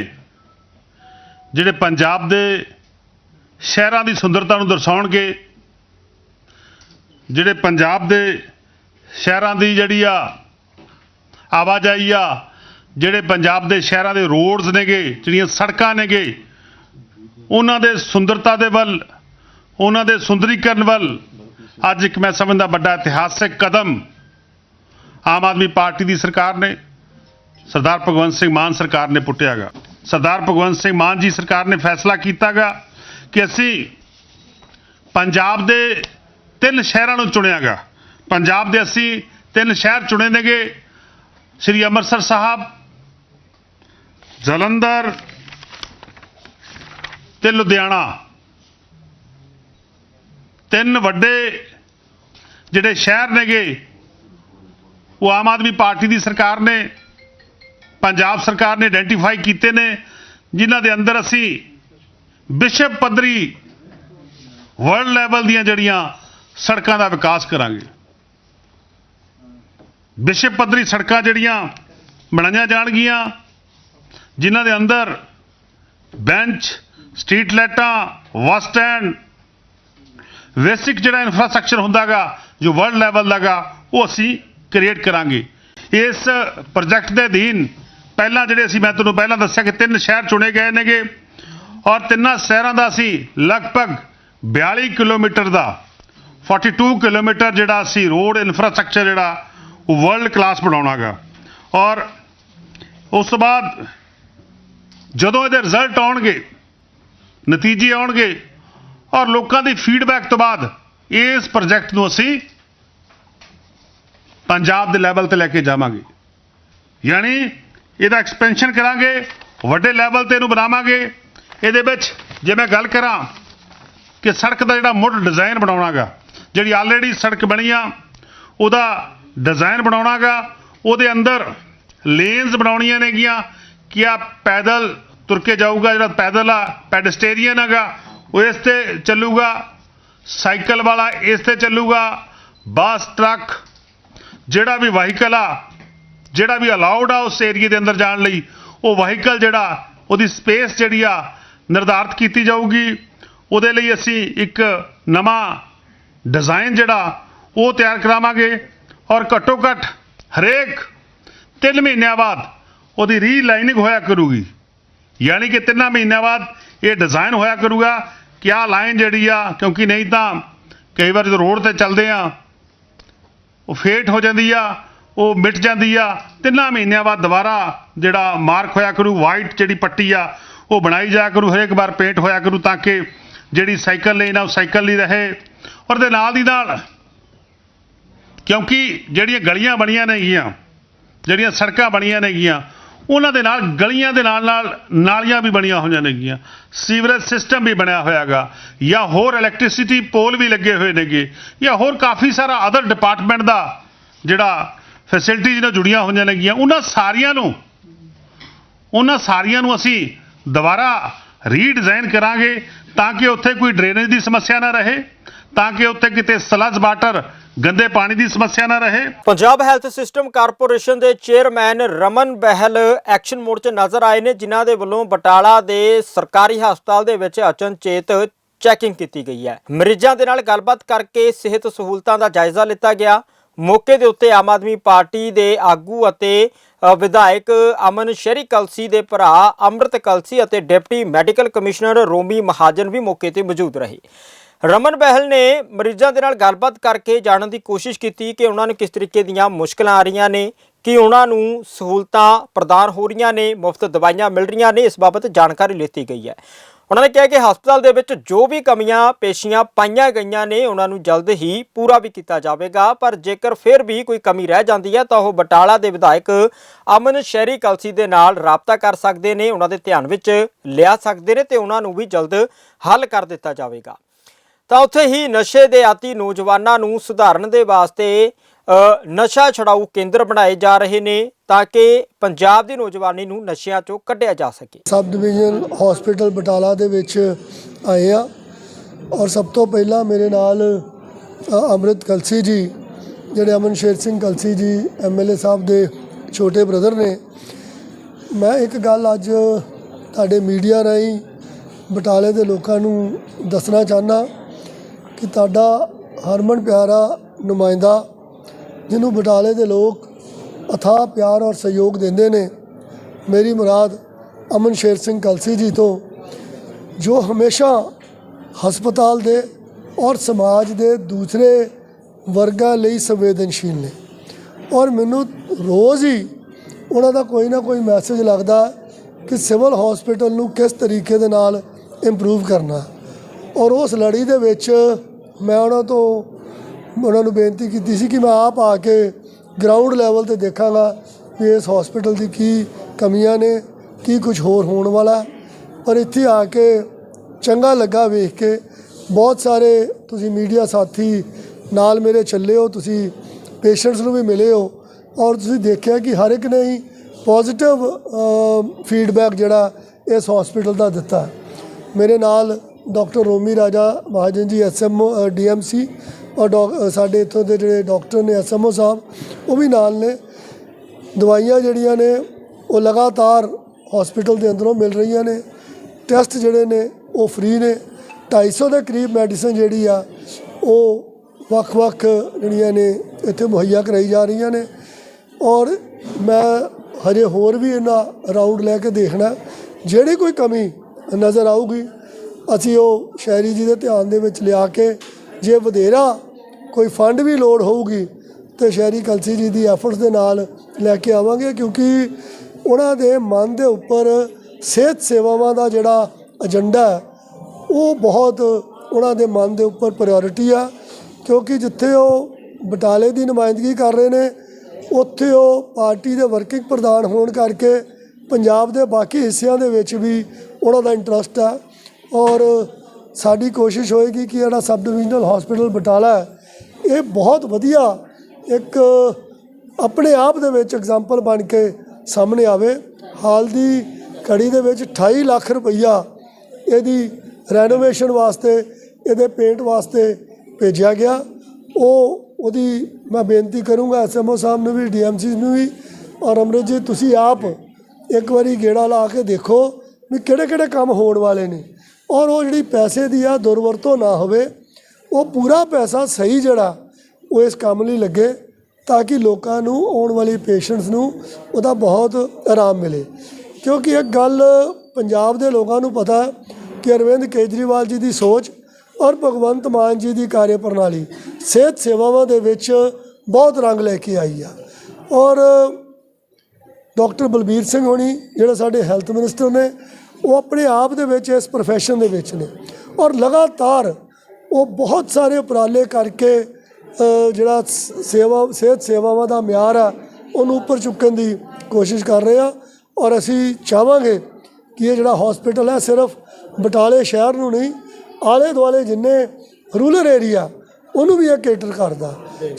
ਜਿਹੜੇ ਪੰਜਾਬ ਦੇ ਸ਼ਹਿਰਾਂ ਦੀ ਸੁੰਦਰਤਾ ਨੂੰ ਦਰਸਾਉਣਗੇ, ਜਿਹੜੇ ਪੰਜਾਬ ਦੇ ਸ਼ਹਿਰਾਂ ਦੀ ਜਿਹੜੀ ਆ ਆਵਾਜਾਈ ਆ ਜਿਹੜੇ ਪੰਜਾਬ ਦੇ ਸ਼ਹਿਰਾਂ ਦੇ ਰੋਡਸ ਨੇਗੇ, ਜਿਹੜੀਆਂ ਸੜਕਾਂ ਨੇਗੇ, ਉਹਨਾਂ ਦੇ ਸੁੰਦਰਤਾ ਦੇ ਵੱਲ, ਉਹਨਾਂ ਦੇ ਸੁੰਦਰੀਕਰਨ ਵੱਲ ਅੱਜ ਇੱਕ ਮੈਂ ਸਮਝਦਾ ਵੱਡਾ ਇਤਿਹਾਸਕ ਕਦਮ ਆਮ ਆਦਮੀ ਪਾਰਟੀ ਦੀ ਸਰਕਾਰ ਨੇ, ਸਰਦਾਰ ਭਗਵੰਤ ਸਿੰਘ ਮਾਨ ਸਰਕਾਰ ਨੇ ਪੁੱਟਿਆਗਾ। ਸਰਦਾਰ ਭਗਵੰਤ ਸਿੰਘ ਮਾਨ ਜੀ ਸਰਕਾਰ ਨੇ ਫੈਸਲਾ ਕੀਤਾਗਾ ਕਿ ਅਸੀਂ ਪੰਜਾਬ ਦੇ ਤਿੰਨ ਸ਼ਹਿਰਾਂ ਨੂੰ ਚੁਣਿਆਗਾ। ਪੰਜਾਬ ਦੇ ਅਸੀਂ ਤਿੰਨ ਸ਼ਹਿਰ ਚੁਣੇ ਨੇਗੇ, ਸ੍ਰੀ ਅੰਮ੍ਰਿਤਸਰ ਸਾਹਿਬ ਜਲੰਧਰ ਤੇ ਲੁਧਿਆਣਾ। ਤਿੰਨ ਵੱਡੇ ਜਿਹੜੇ ਸ਼ਹਿਰ ਨੇਗੇ, ਉਹ ਆਮ ਆਦਮੀ ਪਾਰਟੀ ਦੀ ਸਰਕਾਰ ਨੇ, ਪੰਜਾਬ ਸਰਕਾਰ ਨੇ ਆਇਡੈਂਟੀਫਾਈ ਕੀਤੇ ਨੇ, ਜਿਨ੍ਹਾਂ ਦੇ ਅੰਦਰ ਅਸੀਂ ਵਿਸ਼ਵ ਪੱਧਰੀ ਵਰਲਡ ਲੈਵਲ ਦੀਆਂ ਜਿਹੜੀਆਂ ਸੜਕਾਂ ਦਾ ਵਿਕਾਸ ਕਰਾਂਗੇ। ਵਿਸ਼ਵ ਪੱਧਰੀ ਸੜਕਾਂ ਜਿਹੜੀਆਂ ਬਣਾਈਆਂ ਜਾਣਗੀਆਂ ਜਿਨ੍ਹਾਂ ਦੇ ਅੰਦਰ ਬੈਂਚ, ਸਟਰੀਟ ਲਾਈਟਾਂ, ਬੱਸ ਸਟੈਂਡ, ਬੇਸਿਕ ਜਿਹੜਾ ਇਨਫਰਾਸਟ੍ਰਕਚਰ ਹੁੰਦਾਗਾ, ਜੋ ਵਰਲਡ ਲੈਵਲ ਦਾਗਾ, ਉਹ ਅਸੀਂ ਕ੍ਰੀਏਟ ਕਰਾਂਗੇ। ਇਸ ਪ੍ਰੋਜੈਕਟ ਦੇ ਅਧੀਨ ਪਹਿਲਾਂ ਜਿਹੜੇ ਅਸੀਂ, ਮੈਂ ਤੁਹਾਨੂੰ ਪਹਿਲਾਂ ਦੱਸਿਆ ਕਿ ਤਿੰਨ ਸ਼ਹਿਰ ਚੁਣੇ ਗਏ ਨੇਗੇ ਔਰ ਤਿੰਨਾਂ ਸ਼ਹਿਰਾਂ ਦਾ ਅਸੀਂ ਲਗਭਗ 42 ਕਿਲੋਮੀਟਰ ਦਾ 42 ਕਿਲੋਮੀਟਰ ਜਿਹੜਾ ਅਸੀਂ ਰੋਡ ਇਨਫਰਾਸਟ੍ਰਕਚਰ ਜਿਹੜਾ, ਉਹ ਵਰਲਡ ਕਲਾਸ ਬਣਾਉਣਾਗਾ। ਔਰ ਉਸ ਤੋਂ ਬਾਅਦ ਜਦੋਂ ਇਹਦੇ ਰਿਜ਼ਲਟ ਆਉਣਗੇ, ਨਤੀਜੇ ਆਉਣਗੇ ਔਰ ਲੋਕਾਂ ਦੀ ਫੀਡਬੈਕ ਤੋਂ ਬਾਅਦ ਇਸ ਪ੍ਰੋਜੈਕਟ ਨੂੰ ਅਸੀਂ ਪੰਜਾਬ ਦੇ ਲੈਵਲ ਤੇ ਲੈ ਕੇ ਜਾਵਾਂਗੇ। ਯਾਨੀ ਇਹਦਾ ਐਕਸਪੈਂਸ਼ਨ ਕਰਾਂਗੇ, ਵੱਡੇ ਲੈਵਲ ਤੇ ਇਹਨੂੰ ਬਣਾਵਾਂਗੇ। ਇਹਦੇ ਵਿੱਚ ਜੇ ਮੈਂ ਗੱਲ ਕਰਾਂ ਕਿ ਸੜਕ ਦਾ ਜਿਹੜਾ ਮੁੱਢ ਡਿਜ਼ਾਈਨ ਬਣਾਉਣਾਗਾ, ਜਿਹੜੀ ਆਲਰੇਡੀ ਸੜਕ ਬਣੀ ਆ, ਉਹਦਾ ਡਿਜ਼ਾਈਨ ਬਣਾਉਣਾਗਾ, ਉਹਦੇ ਅੰਦਰ ਲੇਨਸ ਬਣਾਉਣੀਆਂ ਨੇਗੀਆਂ ਕਿ ਆ ਪੈਦਲ ਤੁਰ ਕੇ ਜਾਊਗਾ, ਜਿਹੜਾ ਪੈਦਲ ਆ, ਪੈਡਸਟੇਰੀਅਨ ਹੈਗਾ, ਉਹ ਇਸ ਤੇ ਚੱਲੂਗਾ, ਸਾਈਕਲ ਵਾਲਾ ਇਸ ਤੇ ਚੱਲੂਗਾ, ਬੱਸ, ਟਰੱਕ, ਜਿਹੜਾ ਵੀ ਵਾਹੀਕਲ ਆ, ਜਿਹੜਾ ਵੀ ਅਲਾਉਡ ਆ ਉਸ ਏਰੀਏ ਦੇ ਅੰਦਰ ਜਾਣ ਲਈ, ਉਹ ਵਾਹੀਕਲ ਜਿਹੜਾ, ਉਹਦੀ ਸਪੇਸ ਜਿਹੜੀ ਆ, ਨਿਰਧਾਰਤ ਕੀਤੀ ਜਾਊਗੀ। ਉਹਦੇ ਲਈ ਅਸੀਂ ਇੱਕ ਨਵਾਂ ਡਿਜ਼ਾਈਨ ਜਿਹੜਾ, ਉਹ ਤਿਆਰ ਕਰਾਵਾਂਗੇ ਔਰ ਘੱਟੋ ਘੱਟ ਹਰੇਕ 3 ਮਹੀਨਿਆਂ ਬਾਅਦ ਉਹਦੀ ਰੀਲਾਈਨਿੰਗ ਹੋਇਆ ਕਰੂਗੀ। ਯਾਨੀ ਕਿ ਤਿੰਨਾਂ ਮਹੀਨਿਆਂ ਬਾਅਦ ਇਹ ਡਿਜ਼ਾਈਨ ਹੋਇਆ ਕਰੂਗਾ ਕਿ ਆਹ ਲਾਈਨ ਜਿਹੜੀ ਆ, ਕਿਉਂਕਿ ਨਹੀਂ ਤਾਂ ਕਈ ਵਾਰ ਜਦੋਂ ਰੋਡ ਤੇ ਚੱਲਦੇ ਆ, ਉਹ ਫੇਟ ਹੋ ਜਾਂਦੀ ਆ, ਉਹ ਮਿਟ ਜਾਂਦੀ ਆ। ਤਿੰਨਾਂ ਮਹੀਨਿਆਂ ਬਾਅਦ ਦੁਬਾਰਾ ਜਿਹੜਾ ਮਾਰਕ ਹੋਇਆ ਕਰੂ ਵਾਈਟ ਜਿਹੜੀ ਪੱਟੀ ਆ, ਉਹ ਬਣਾਈ ਜਾਇਆ ਕਰੂ, ਹਰੇਕ ਵਾਰ ਪੇਂਟ ਹੋਇਆ ਕਰੂ ਤਾਂ ਕਿ ਜਿਹੜੀ ਸਾਈਕਲ ਲੇਨ ਆ, ਉਹ ਸਾਈਕਲ ਲਈ ਰਹੇ। ਔਰ ਦੇ ਨਾਲ ਦੀ ਨਾਲ ਕਿਉਂਕਿ ਜਿਹੜੀਆਂ ਗਲੀਆਂ ਬਣੀਆਂ ਨੇਗੀਆਂ, ਜਿਹੜੀਆਂ ਸੜਕਾਂ ਬਣੀਆਂ ਨੇਗੀਆਂ ਉਹਨਾਂ ਦੇ ਨਾਲ, ਗਲੀਆਂ ਦੇ ਨਾਲ ਨਾਲ ਨਾਲੀਆਂ ਵੀ ਬਣੀਆਂ ਹੋਈਆਂ ਨੇਗੀਆਂ। ਸੀਵਰੇਜ ਸਿਸਟਮ ਵੀ ਬਣਿਆ ਹੋਇਆਗਾ। ਜਾਂ ਹੋਰ ਇਲੈਕਟ੍ਰਿਸਿਟੀ ਪੋਲ ਵੀ ਲੱਗੇ ਹੋਏ ਨੇਗੇ। ਜਾਂ ਹੋਰ ਕਾਫੀ ਸਾਰਾ ਅਦਰ ਡਿਪਾਰਟਮੈਂਟ ਦਾ ਜਿਹੜਾ ਫੈਸਿਲਿਟੀਜ਼ ਨਾਲ ਜੁੜੀਆਂ ਹੋਈਆਂ ਨੇਗੀਆਂ। ਉਹਨਾਂ ਸਾਰੀਆਂ ਨੂੰ, ਉਹਨਾਂ ਸਾਰੀਆਂ ਨੂੰ ਅਸੀਂ ਦੁਬਾਰਾ ਰੀਡਿਜ਼ਾਈਨ ਕਰਾਂਗੇ ਤਾਂ ਕਿ ਉੱਥੇ ਕੋਈ ਡਰੇਨੇਜ ਦੀ ਸਮੱਸਿਆ ਨਾ ਰਹੇ। ਤਾਂ ਕਿ ਉੱਥੇ ਕਿਤੇ ਸਲਜ ਵਾਟਰ ਗੰਦੇ ਪਾਣੀ ਦੀ ਸਮੱਸਿਆ ਨਾ ਰਹੇ। ਪੰਜਾਬ ਹੈਲਥ ਸਿਸਟਮ ਕਾਰਪੋਰੇਸ਼ਨ ਦੇ chairman Raman Behl action mode 'ਚ ਨਜ਼ਰ ਆਏ ਨੇ, ਜਿਨ੍ਹਾਂ ਦੇ ਵੱਲੋਂ ਬਟਾਲਾ ਦੇ ਸਰਕਾਰੀ ਹਸਪਤਾਲ ਦੇ ਵਿੱਚ ਅਚਨਚੇਤ ਚੈਕਿੰਗ ਕੀਤੀ ਗਈ ਹੈ। ਮਰੀਜ਼ਾਂ ਦੇ ਨਾਲ ਗੱਲਬਾਤ ਕਰਕੇ ਸਿਹਤ ਸਹੂਲਤਾਂ ਦਾ ਜਾਇਜ਼ਾ ਲਿੱਤਾ ਗਿਆ। ਮੌਕੇ ਦੇ ਉੱਤੇ ਆਮ ਆਦਮੀ ਪਾਰਟੀ ਦੇ ਆਗੂ ਅਤੇ ਵਿਧਾਇਕ ਅਮਨ ਸ਼ਰੀ ਕਲਸੀ ਦੇ ਭਰਾ ਅੰਮ੍ਰਿਤ ਕਲਸੀ ਅਤੇ deputy medical commissioner Romi Mahajan ਵੀ ਮੌਕੇ ਤੇ ਮੌਜੂਦ ਰਹੇ। ਰਮਨ ਬਹਿਲ ਨੇ ਮਰੀਜ਼ਾਂ ਦੇ ਨਾਲ ਗੱਲਬਾਤ ਕਰਕੇ ਜਾਣਨ ਦੀ ਕੋਸ਼ਿਸ਼ ਕੀਤੀ ਕਿ ਉਹਨਾਂ ਨੂੰ ਕਿਸ ਤਰੀਕੇ ਦੀਆਂ ਮੁਸ਼ਕਲਾਂ ਆ ਰਹੀਆਂ ਨੇ, ਕਿ ਉਹਨਾਂ ਨੂੰ ਸਹੂਲਤਾਂ ਪ੍ਰਦਾਨ ਹੋ ਰਹੀਆਂ ਨੇ, ਮੁਫਤ ਦਵਾਈਆਂ ਮਿਲ ਰਹੀਆਂ ਨੇ, ਇਸ ਬਾਬਤ ਜਾਣਕਾਰੀ ਲਿੱਤੀ ਗਈ ਹੈ। ਉਹਨਾਂ ਨੇ ਕਿਹਾ ਕਿ ਹਸਪਤਾਲ ਦੇ ਵਿੱਚ ਜੋ ਵੀ ਕਮੀਆਂ ਪੇਸ਼ੀਆਂ ਪਾਈਆਂ ਗਈਆਂ ਨੇ, ਉਹਨਾਂ ਨੂੰ ਜਲਦ ਹੀ ਪੂਰਾ ਵੀ ਕੀਤਾ ਜਾਵੇਗਾ, ਪਰ ਜੇਕਰ ਫਿਰ ਵੀ ਕੋਈ ਕਮੀ ਰਹਿ ਜਾਂਦੀ ਹੈ, ਤਾਂ ਉਹ ਬਟਾਲਾ ਦੇ ਵਿਧਾਇਕ ਅਮਨ ਸ਼ਹਿਰੀ ਕਲਸੀ ਦੇ ਨਾਲ ਰਾਬਤਾ ਕਰ ਸਕਦੇ ਨੇ, ਉਹਨਾਂ ਦੇ ਧਿਆਨ ਵਿੱਚ ਲਿਆ ਸਕਦੇ ਨੇ ਤੇ ਉਹਨਾਂ ਨੂੰ ਵੀ ਜਲਦ ਹੱਲ ਕਰ ਦਿੱਤਾ ਜਾਵੇਗਾ। ਤਾਂ ਉੱਥੇ ਹੀ ਨਸ਼ੇ ਦੇ ਆਤੀ ਨੌਜਵਾਨਾਂ ਨੂੰ ਸੁਧਾਰਨ ਦੇ ਵਾਸਤੇ ਨਸ਼ਾ ਛਡਾਊ ਕੇਂਦਰ ਬਣਾਏ ਜਾ ਰਹੇ ਨੇ ਤਾਂ ਕਿ ਪੰਜਾਬ ਦੀ ਨੌਜਵਾਨੀ ਨੂੰ ਨਸ਼ਿਆਂ ਚੋਂ ਕੱਢਿਆ ਜਾ ਸਕੇ। ਸਬ ਡਿਵੀਜ਼ਨ ਹਸਪੀਟਲ ਬਟਾਲਾ ਦੇ ਵਿੱਚ ਆਏ ਆ ਔਰ ਸਭ ਤੋਂ ਪਹਿਲਾਂ ਮੇਰੇ ਨਾਲ ਅ, ਅੰਮ੍ਰਿਤ ਕਲਸੀ ਜੀ ਜਿਹੜੇ ਅਮਨ ਸ਼ੇਰ ਸਿੰਘ ਕਲਸੀ ਜੀ ਐਮਐਲਏ ਸਾਹਿਬ ਦੇ ਛੋਟੇ ਬ੍ਰਦਰ ਨੇ। ਮੈਂ ਇੱਕ ਗੱਲ ਅੱਜ ਤੁਹਾਡੇ ਮੀਡੀਆ ਰਾਹੀਂ ਬਟਾਲੇ ਦੇ ਲੋਕਾਂ ਨੂੰ ਦੱਸਣਾ ਚਾਹਨਾ ਕਿ ਤੁਹਾਡਾ ਹਰਮਨ ਪਿਆਰਾ ਨੁਮਾਇੰਦਾ, ਜਿਹਨੂੰ ਬਟਾਲੇ ਦੇ ਲੋਕ ਅਥਾਹ ਪਿਆਰ ਔਰ ਸਹਿਯੋਗ ਦਿੰਦੇ ਨੇ, ਮੇਰੀ ਮੁਰਾਦ ਅਮਨ ਸ਼ੇਰ ਸਿੰਘ ਕਲਸੀ ਜੀ ਤੋਂ, ਜੋ ਹਮੇਸ਼ਾ ਹਸਪਤਾਲ ਦੇ ਔਰ ਸਮਾਜ ਦੇ ਦੂਸਰੇ ਵਰਗਾਂ ਲਈ ਸੰਵੇਦਨਸ਼ੀਲ ਨੇ। ਔਰ ਮੈਨੂੰ ਰੋਜ਼ ਹੀ ਉਹਨਾਂ ਦਾ ਕੋਈ ਨਾ ਕੋਈ ਮੈਸੇਜ ਲੱਗਦਾ ਕਿ ਸਿਵਲ ਹਸਪੀਟਲ ਨੂੰ ਕਿਸ ਤਰੀਕੇ ਦੇ ਨਾਲ ਇੰਪਰੂਵ ਕਰਨਾ। ਔਰ ਉਸ ਲੜੀ ਦੇ ਵਿੱਚ ਮੈਂ ਉਹਨਾਂ ਤੋਂ, ਉਹਨਾਂ ਨੂੰ ਬੇਨਤੀ ਕੀਤੀ ਸੀ ਕਿ ਮੈਂ ਆਪ ਆ ਕੇ ਗਰਾਊਂਡ ਲੈਵਲ ਤੇ ਦੇਖਾਂਗਾ ਵੀ ਇਸ ਹਸਪੀਟਲ ਦੀ ਕੀ ਕਮੀਆਂ ਨੇ, ਕੀ ਕੁਝ ਹੋਰ ਹੋਣ ਵਾਲਾ। ਪਰ ਇੱਥੇ ਆ ਕੇ ਚੰਗਾ ਲੱਗਾ ਵੇਖ ਕੇ। ਬਹੁਤ ਸਾਰੇ ਤੁਸੀਂ ਮੀਡੀਆ ਸਾਥੀ ਨਾਲ ਮੇਰੇ ਚੱਲੇ ਹੋ, ਤੁਸੀਂ ਪੇਸ਼ੈਂਟਸ ਨੂੰ ਵੀ ਮਿਲੇ ਹੋ ਔਰ ਤੁਸੀਂ ਦੇਖਿਆ ਕਿ ਹਰ ਇੱਕ ਨੇ ਹੀ ਪੋਜ਼ਿਟਿਵ ਫੀਡਬੈਕ ਜਿਹੜਾ ਇਸ ਹਸਪੀਟਲ ਦਾ ਦਿੱਤਾ। ਮੇਰੇ ਨਾਲ ਡਾਕਟਰ ਰੋਮੀ ਰਾਜਾ ਮਹਾਜਨ ਜੀ ਐਸਐਮਓ ਡੀਐਮਸੀ ਔਰ ਡਾਕ- ਸਾਡੇ ਇੱਥੋਂ ਦੇ ਜਿਹੜੇ ਡਾਕਟਰ ਨੇ ਐਸਐਮਓ ਸਾਹਿਬ, ਉਹ ਵੀ ਨਾਲ ਨੇ। ਦਵਾਈਆਂ ਜਿਹੜੀਆਂ ਨੇ, ਉਹ ਲਗਾਤਾਰ ਹਸਪੀਟਲ ਦੇ ਅੰਦਰੋਂ ਮਿਲ ਰਹੀਆਂ ਨੇ। ਟੈਸਟ ਜਿਹੜੇ ਨੇ, ਉਹ ਫ੍ਰੀ ਨੇ। 250 ਦੇ ਕਰੀਬ ਮੈਡੀਸਨ ਜਿਹੜੀ ਆ, ਉਹ ਵੱਖ-ਵੱਖ ਜਿਹੜੀਆਂ ਨੇ, ਇੱਥੇ ਮੁਹੱਈਆ ਕਰਾਈ ਜਾ ਰਹੀਆਂ ਨੇ। ਔਰ ਮੈਂ ਹਜੇ ਹੋਰ ਵੀ ਇਹਨਾਂ ਰਾਊਂਡ ਲੈ ਕੇ ਦੇਖਣਾ। ਜਿਹੜੀ ਕੋਈ ਕਮੀ ਨਜ਼ਰ ਆਊਗੀ ਅਸੀਂ ਉਹ ਸ਼ਹਿਰੀ ਜੀ ਦੇ ਧਿਆਨ ਦੇ ਵਿੱਚ ਲਿਆ ਕੇ ਜੇ ਵਧੇਰਾ ਕੋਈ ਫੰਡ ਵੀ ਲੋੜ ਹੋਊਗੀ ਤੇ ਸ਼ਹਿਰੀ ਕਲਸੀ ਜੀ ਦੀ ਐਫਰਟਸ ਦੇ ਨਾਲ ਲੈ ਕੇ ਆਵਾਂਗੇ ਕਿਉਂਕਿ ਉਹਨਾਂ ਦੇ ਮਨ ਦੇ ਉੱਪਰ ਸਿਹਤ ਸੇਵਾਵਾਂ ਦਾ ਜਿਹੜਾ ਏਜੰਡਾ ਹੈ, ਉਹ ਬਹੁਤ ਉਹਨਾਂ ਦੇ ਮਨ ਦੇ ਉੱਪਰ ਪ੍ਰਾਇੋਰਟੀ ਆ। ਕਿਉਂਕਿ ਜਿੱਥੇ ਉਹ ਬਟਾਲੇ ਦੀ ਨੁਮਾਇੰਦਗੀ ਕਰ ਰਹੇ ਨੇ, ਉੱਥੇ ਉਹ ਪਾਰਟੀ ਦੇ ਵਰਕਿੰਗ ਪ੍ਰਧਾਨ ਹੋਣ ਕਰਕੇ ਪੰਜਾਬ ਦੇ ਬਾਕੀ ਹਿੱਸਿਆਂ ਦੇ ਵਿੱਚ ਵੀ ਉਹਨਾਂ ਦਾ ਇੰਟਰਸਟ ਹੈ ਔਰ ਸਾਡੀ ਕੋਸ਼ਿਸ਼ ਹੋਏਗੀ ਕਿ ਜਿਹੜਾ ਸਬ ਡਿਵੀਜ਼ਨਲ ਹਸਪੀਟਲ ਬਟਾਲਾ ਹੈ, ਇਹ ਬਹੁਤ ਵਧੀਆ ਇੱਕ ਆਪਣੇ ਆਪ ਦੇ ਵਿੱਚ ਐਗਜ਼ਾਮਪਲ ਬਣ ਕੇ ਸਾਹਮਣੇ ਆਵੇ। ਹਾਲ ਦੀ ਘੜੀ ਦੇ ਵਿੱਚ 28 ਲੱਖ ਰੁਪਈਆ ਇਹਦੀ ਰੈਨੋਵੇਸ਼ਨ ਵਾਸਤੇ, ਇਹਦੇ ਪੇਂਟ ਵਾਸਤੇ ਭੇਜਿਆ ਗਿਆ। ਉਹ ਉਹਦੀ ਮੈਂ ਬੇਨਤੀ ਕਰੂੰਗਾ ਐਸਐਮਓ ਸਾਹਿਬ ਨੂੰ ਵੀ ਡੀਐਮਸੀ ਨੂੰ ਵੀ ਔਰ ਅਮਰਿਤ ਜੀ, ਤੁਸੀਂ ਆਪ ਇੱਕ ਵਾਰੀ ਗੇੜਾ ਲਾ ਕੇ ਦੇਖੋ ਵੀ ਕਿਹੜੇ ਕਿਹੜੇ ਕੰਮ ਹੋਣ ਵਾਲੇ ਨੇ। ਔਰ ਉਹ ਜਿਹੜੀ ਪੈਸੇ ਦੀ ਆ ਦੁਰਵਰਤੋਂ ਨਾ ਹੋਵੇ, ਉਹ ਪੂਰਾ ਪੈਸਾ ਸਹੀ ਜਿਹੜਾ, ਉਹ ਇਸ ਕੰਮ ਲਈ ਲੱਗੇ ਤਾਂ ਕਿ ਲੋਕਾਂ ਨੂੰ ਆਉਣ ਵਾਲੀ ਪੇਸ਼ੈਂਟਸ ਨੂੰ ਉਹਦਾ ਬਹੁਤ ਆਰਾਮ ਮਿਲੇ। ਕਿਉਂਕਿ ਇੱਕ ਗੱਲ ਪੰਜਾਬ ਦੇ ਲੋਕਾਂ ਨੂੰ ਪਤਾ ਕਿ ਅਰਵਿੰਦ ਕੇਜਰੀਵਾਲ ਜੀ ਦੀ ਸੋਚ ਔਰ ਭਗਵੰਤ ਮਾਨ ਜੀ ਦੀ ਕਾਰਜ ਪ੍ਰਣਾਲੀ ਸਿਹਤ ਸੇਵਾਵਾਂ ਦੇ ਵਿੱਚ ਬਹੁਤ ਰੰਗ ਲੈ ਕੇ ਆਈ ਆ। ਔਰ ਡਾਕਟਰ ਬਲਬੀਰ ਸਿੰਘ ਹੋਣੀ, ਜਿਹੜੇ ਸਾਡੇ ਹੈਲਥ ਮਿਨਿਸਟਰ ਨੇ ਉਹ ਆਪਣੇ ਆਪ ਦੇ ਵਿੱਚ ਇਸ profession ਦੇ ਵਿੱਚ ਨੇ। ਔਰ ਲਗਾਤਾਰ ਉਹ ਬਹੁਤ ਸਾਰੇ ਉਪਰਾਲੇ ਕਰਕੇ ਜਿਹੜਾ ਸੇਵਾ ਸਿਹਤ ਸੇਵਾਵਾਂ ਦਾ ਮਿਆਰ ਆ ਉਹਨੂੰ ਉੱਪਰ ਚੁੱਕਣ ਦੀ ਕੋਸ਼ਿਸ਼ ਕਰ ਰਹੇ ਆ। ਔਰ ਅਸੀਂ ਚਾਹਾਂਗੇ ਕਿ ਇਹ ਜਿਹੜਾ ਹਸਪੀਟਲ ਹੈ ਸਿਰਫ ਬਟਾਲੇ ਸ਼ਹਿਰ ਨੂੰ ਨਹੀਂ ਆਲੇ ਦੁਆਲੇ ਜਿੰਨੇ ਰੂਰਲ ਏਰੀਆ ਉਹਨੂੰ ਵੀ ਇਹ ਕੇਟਰ ਕਰਦਾ।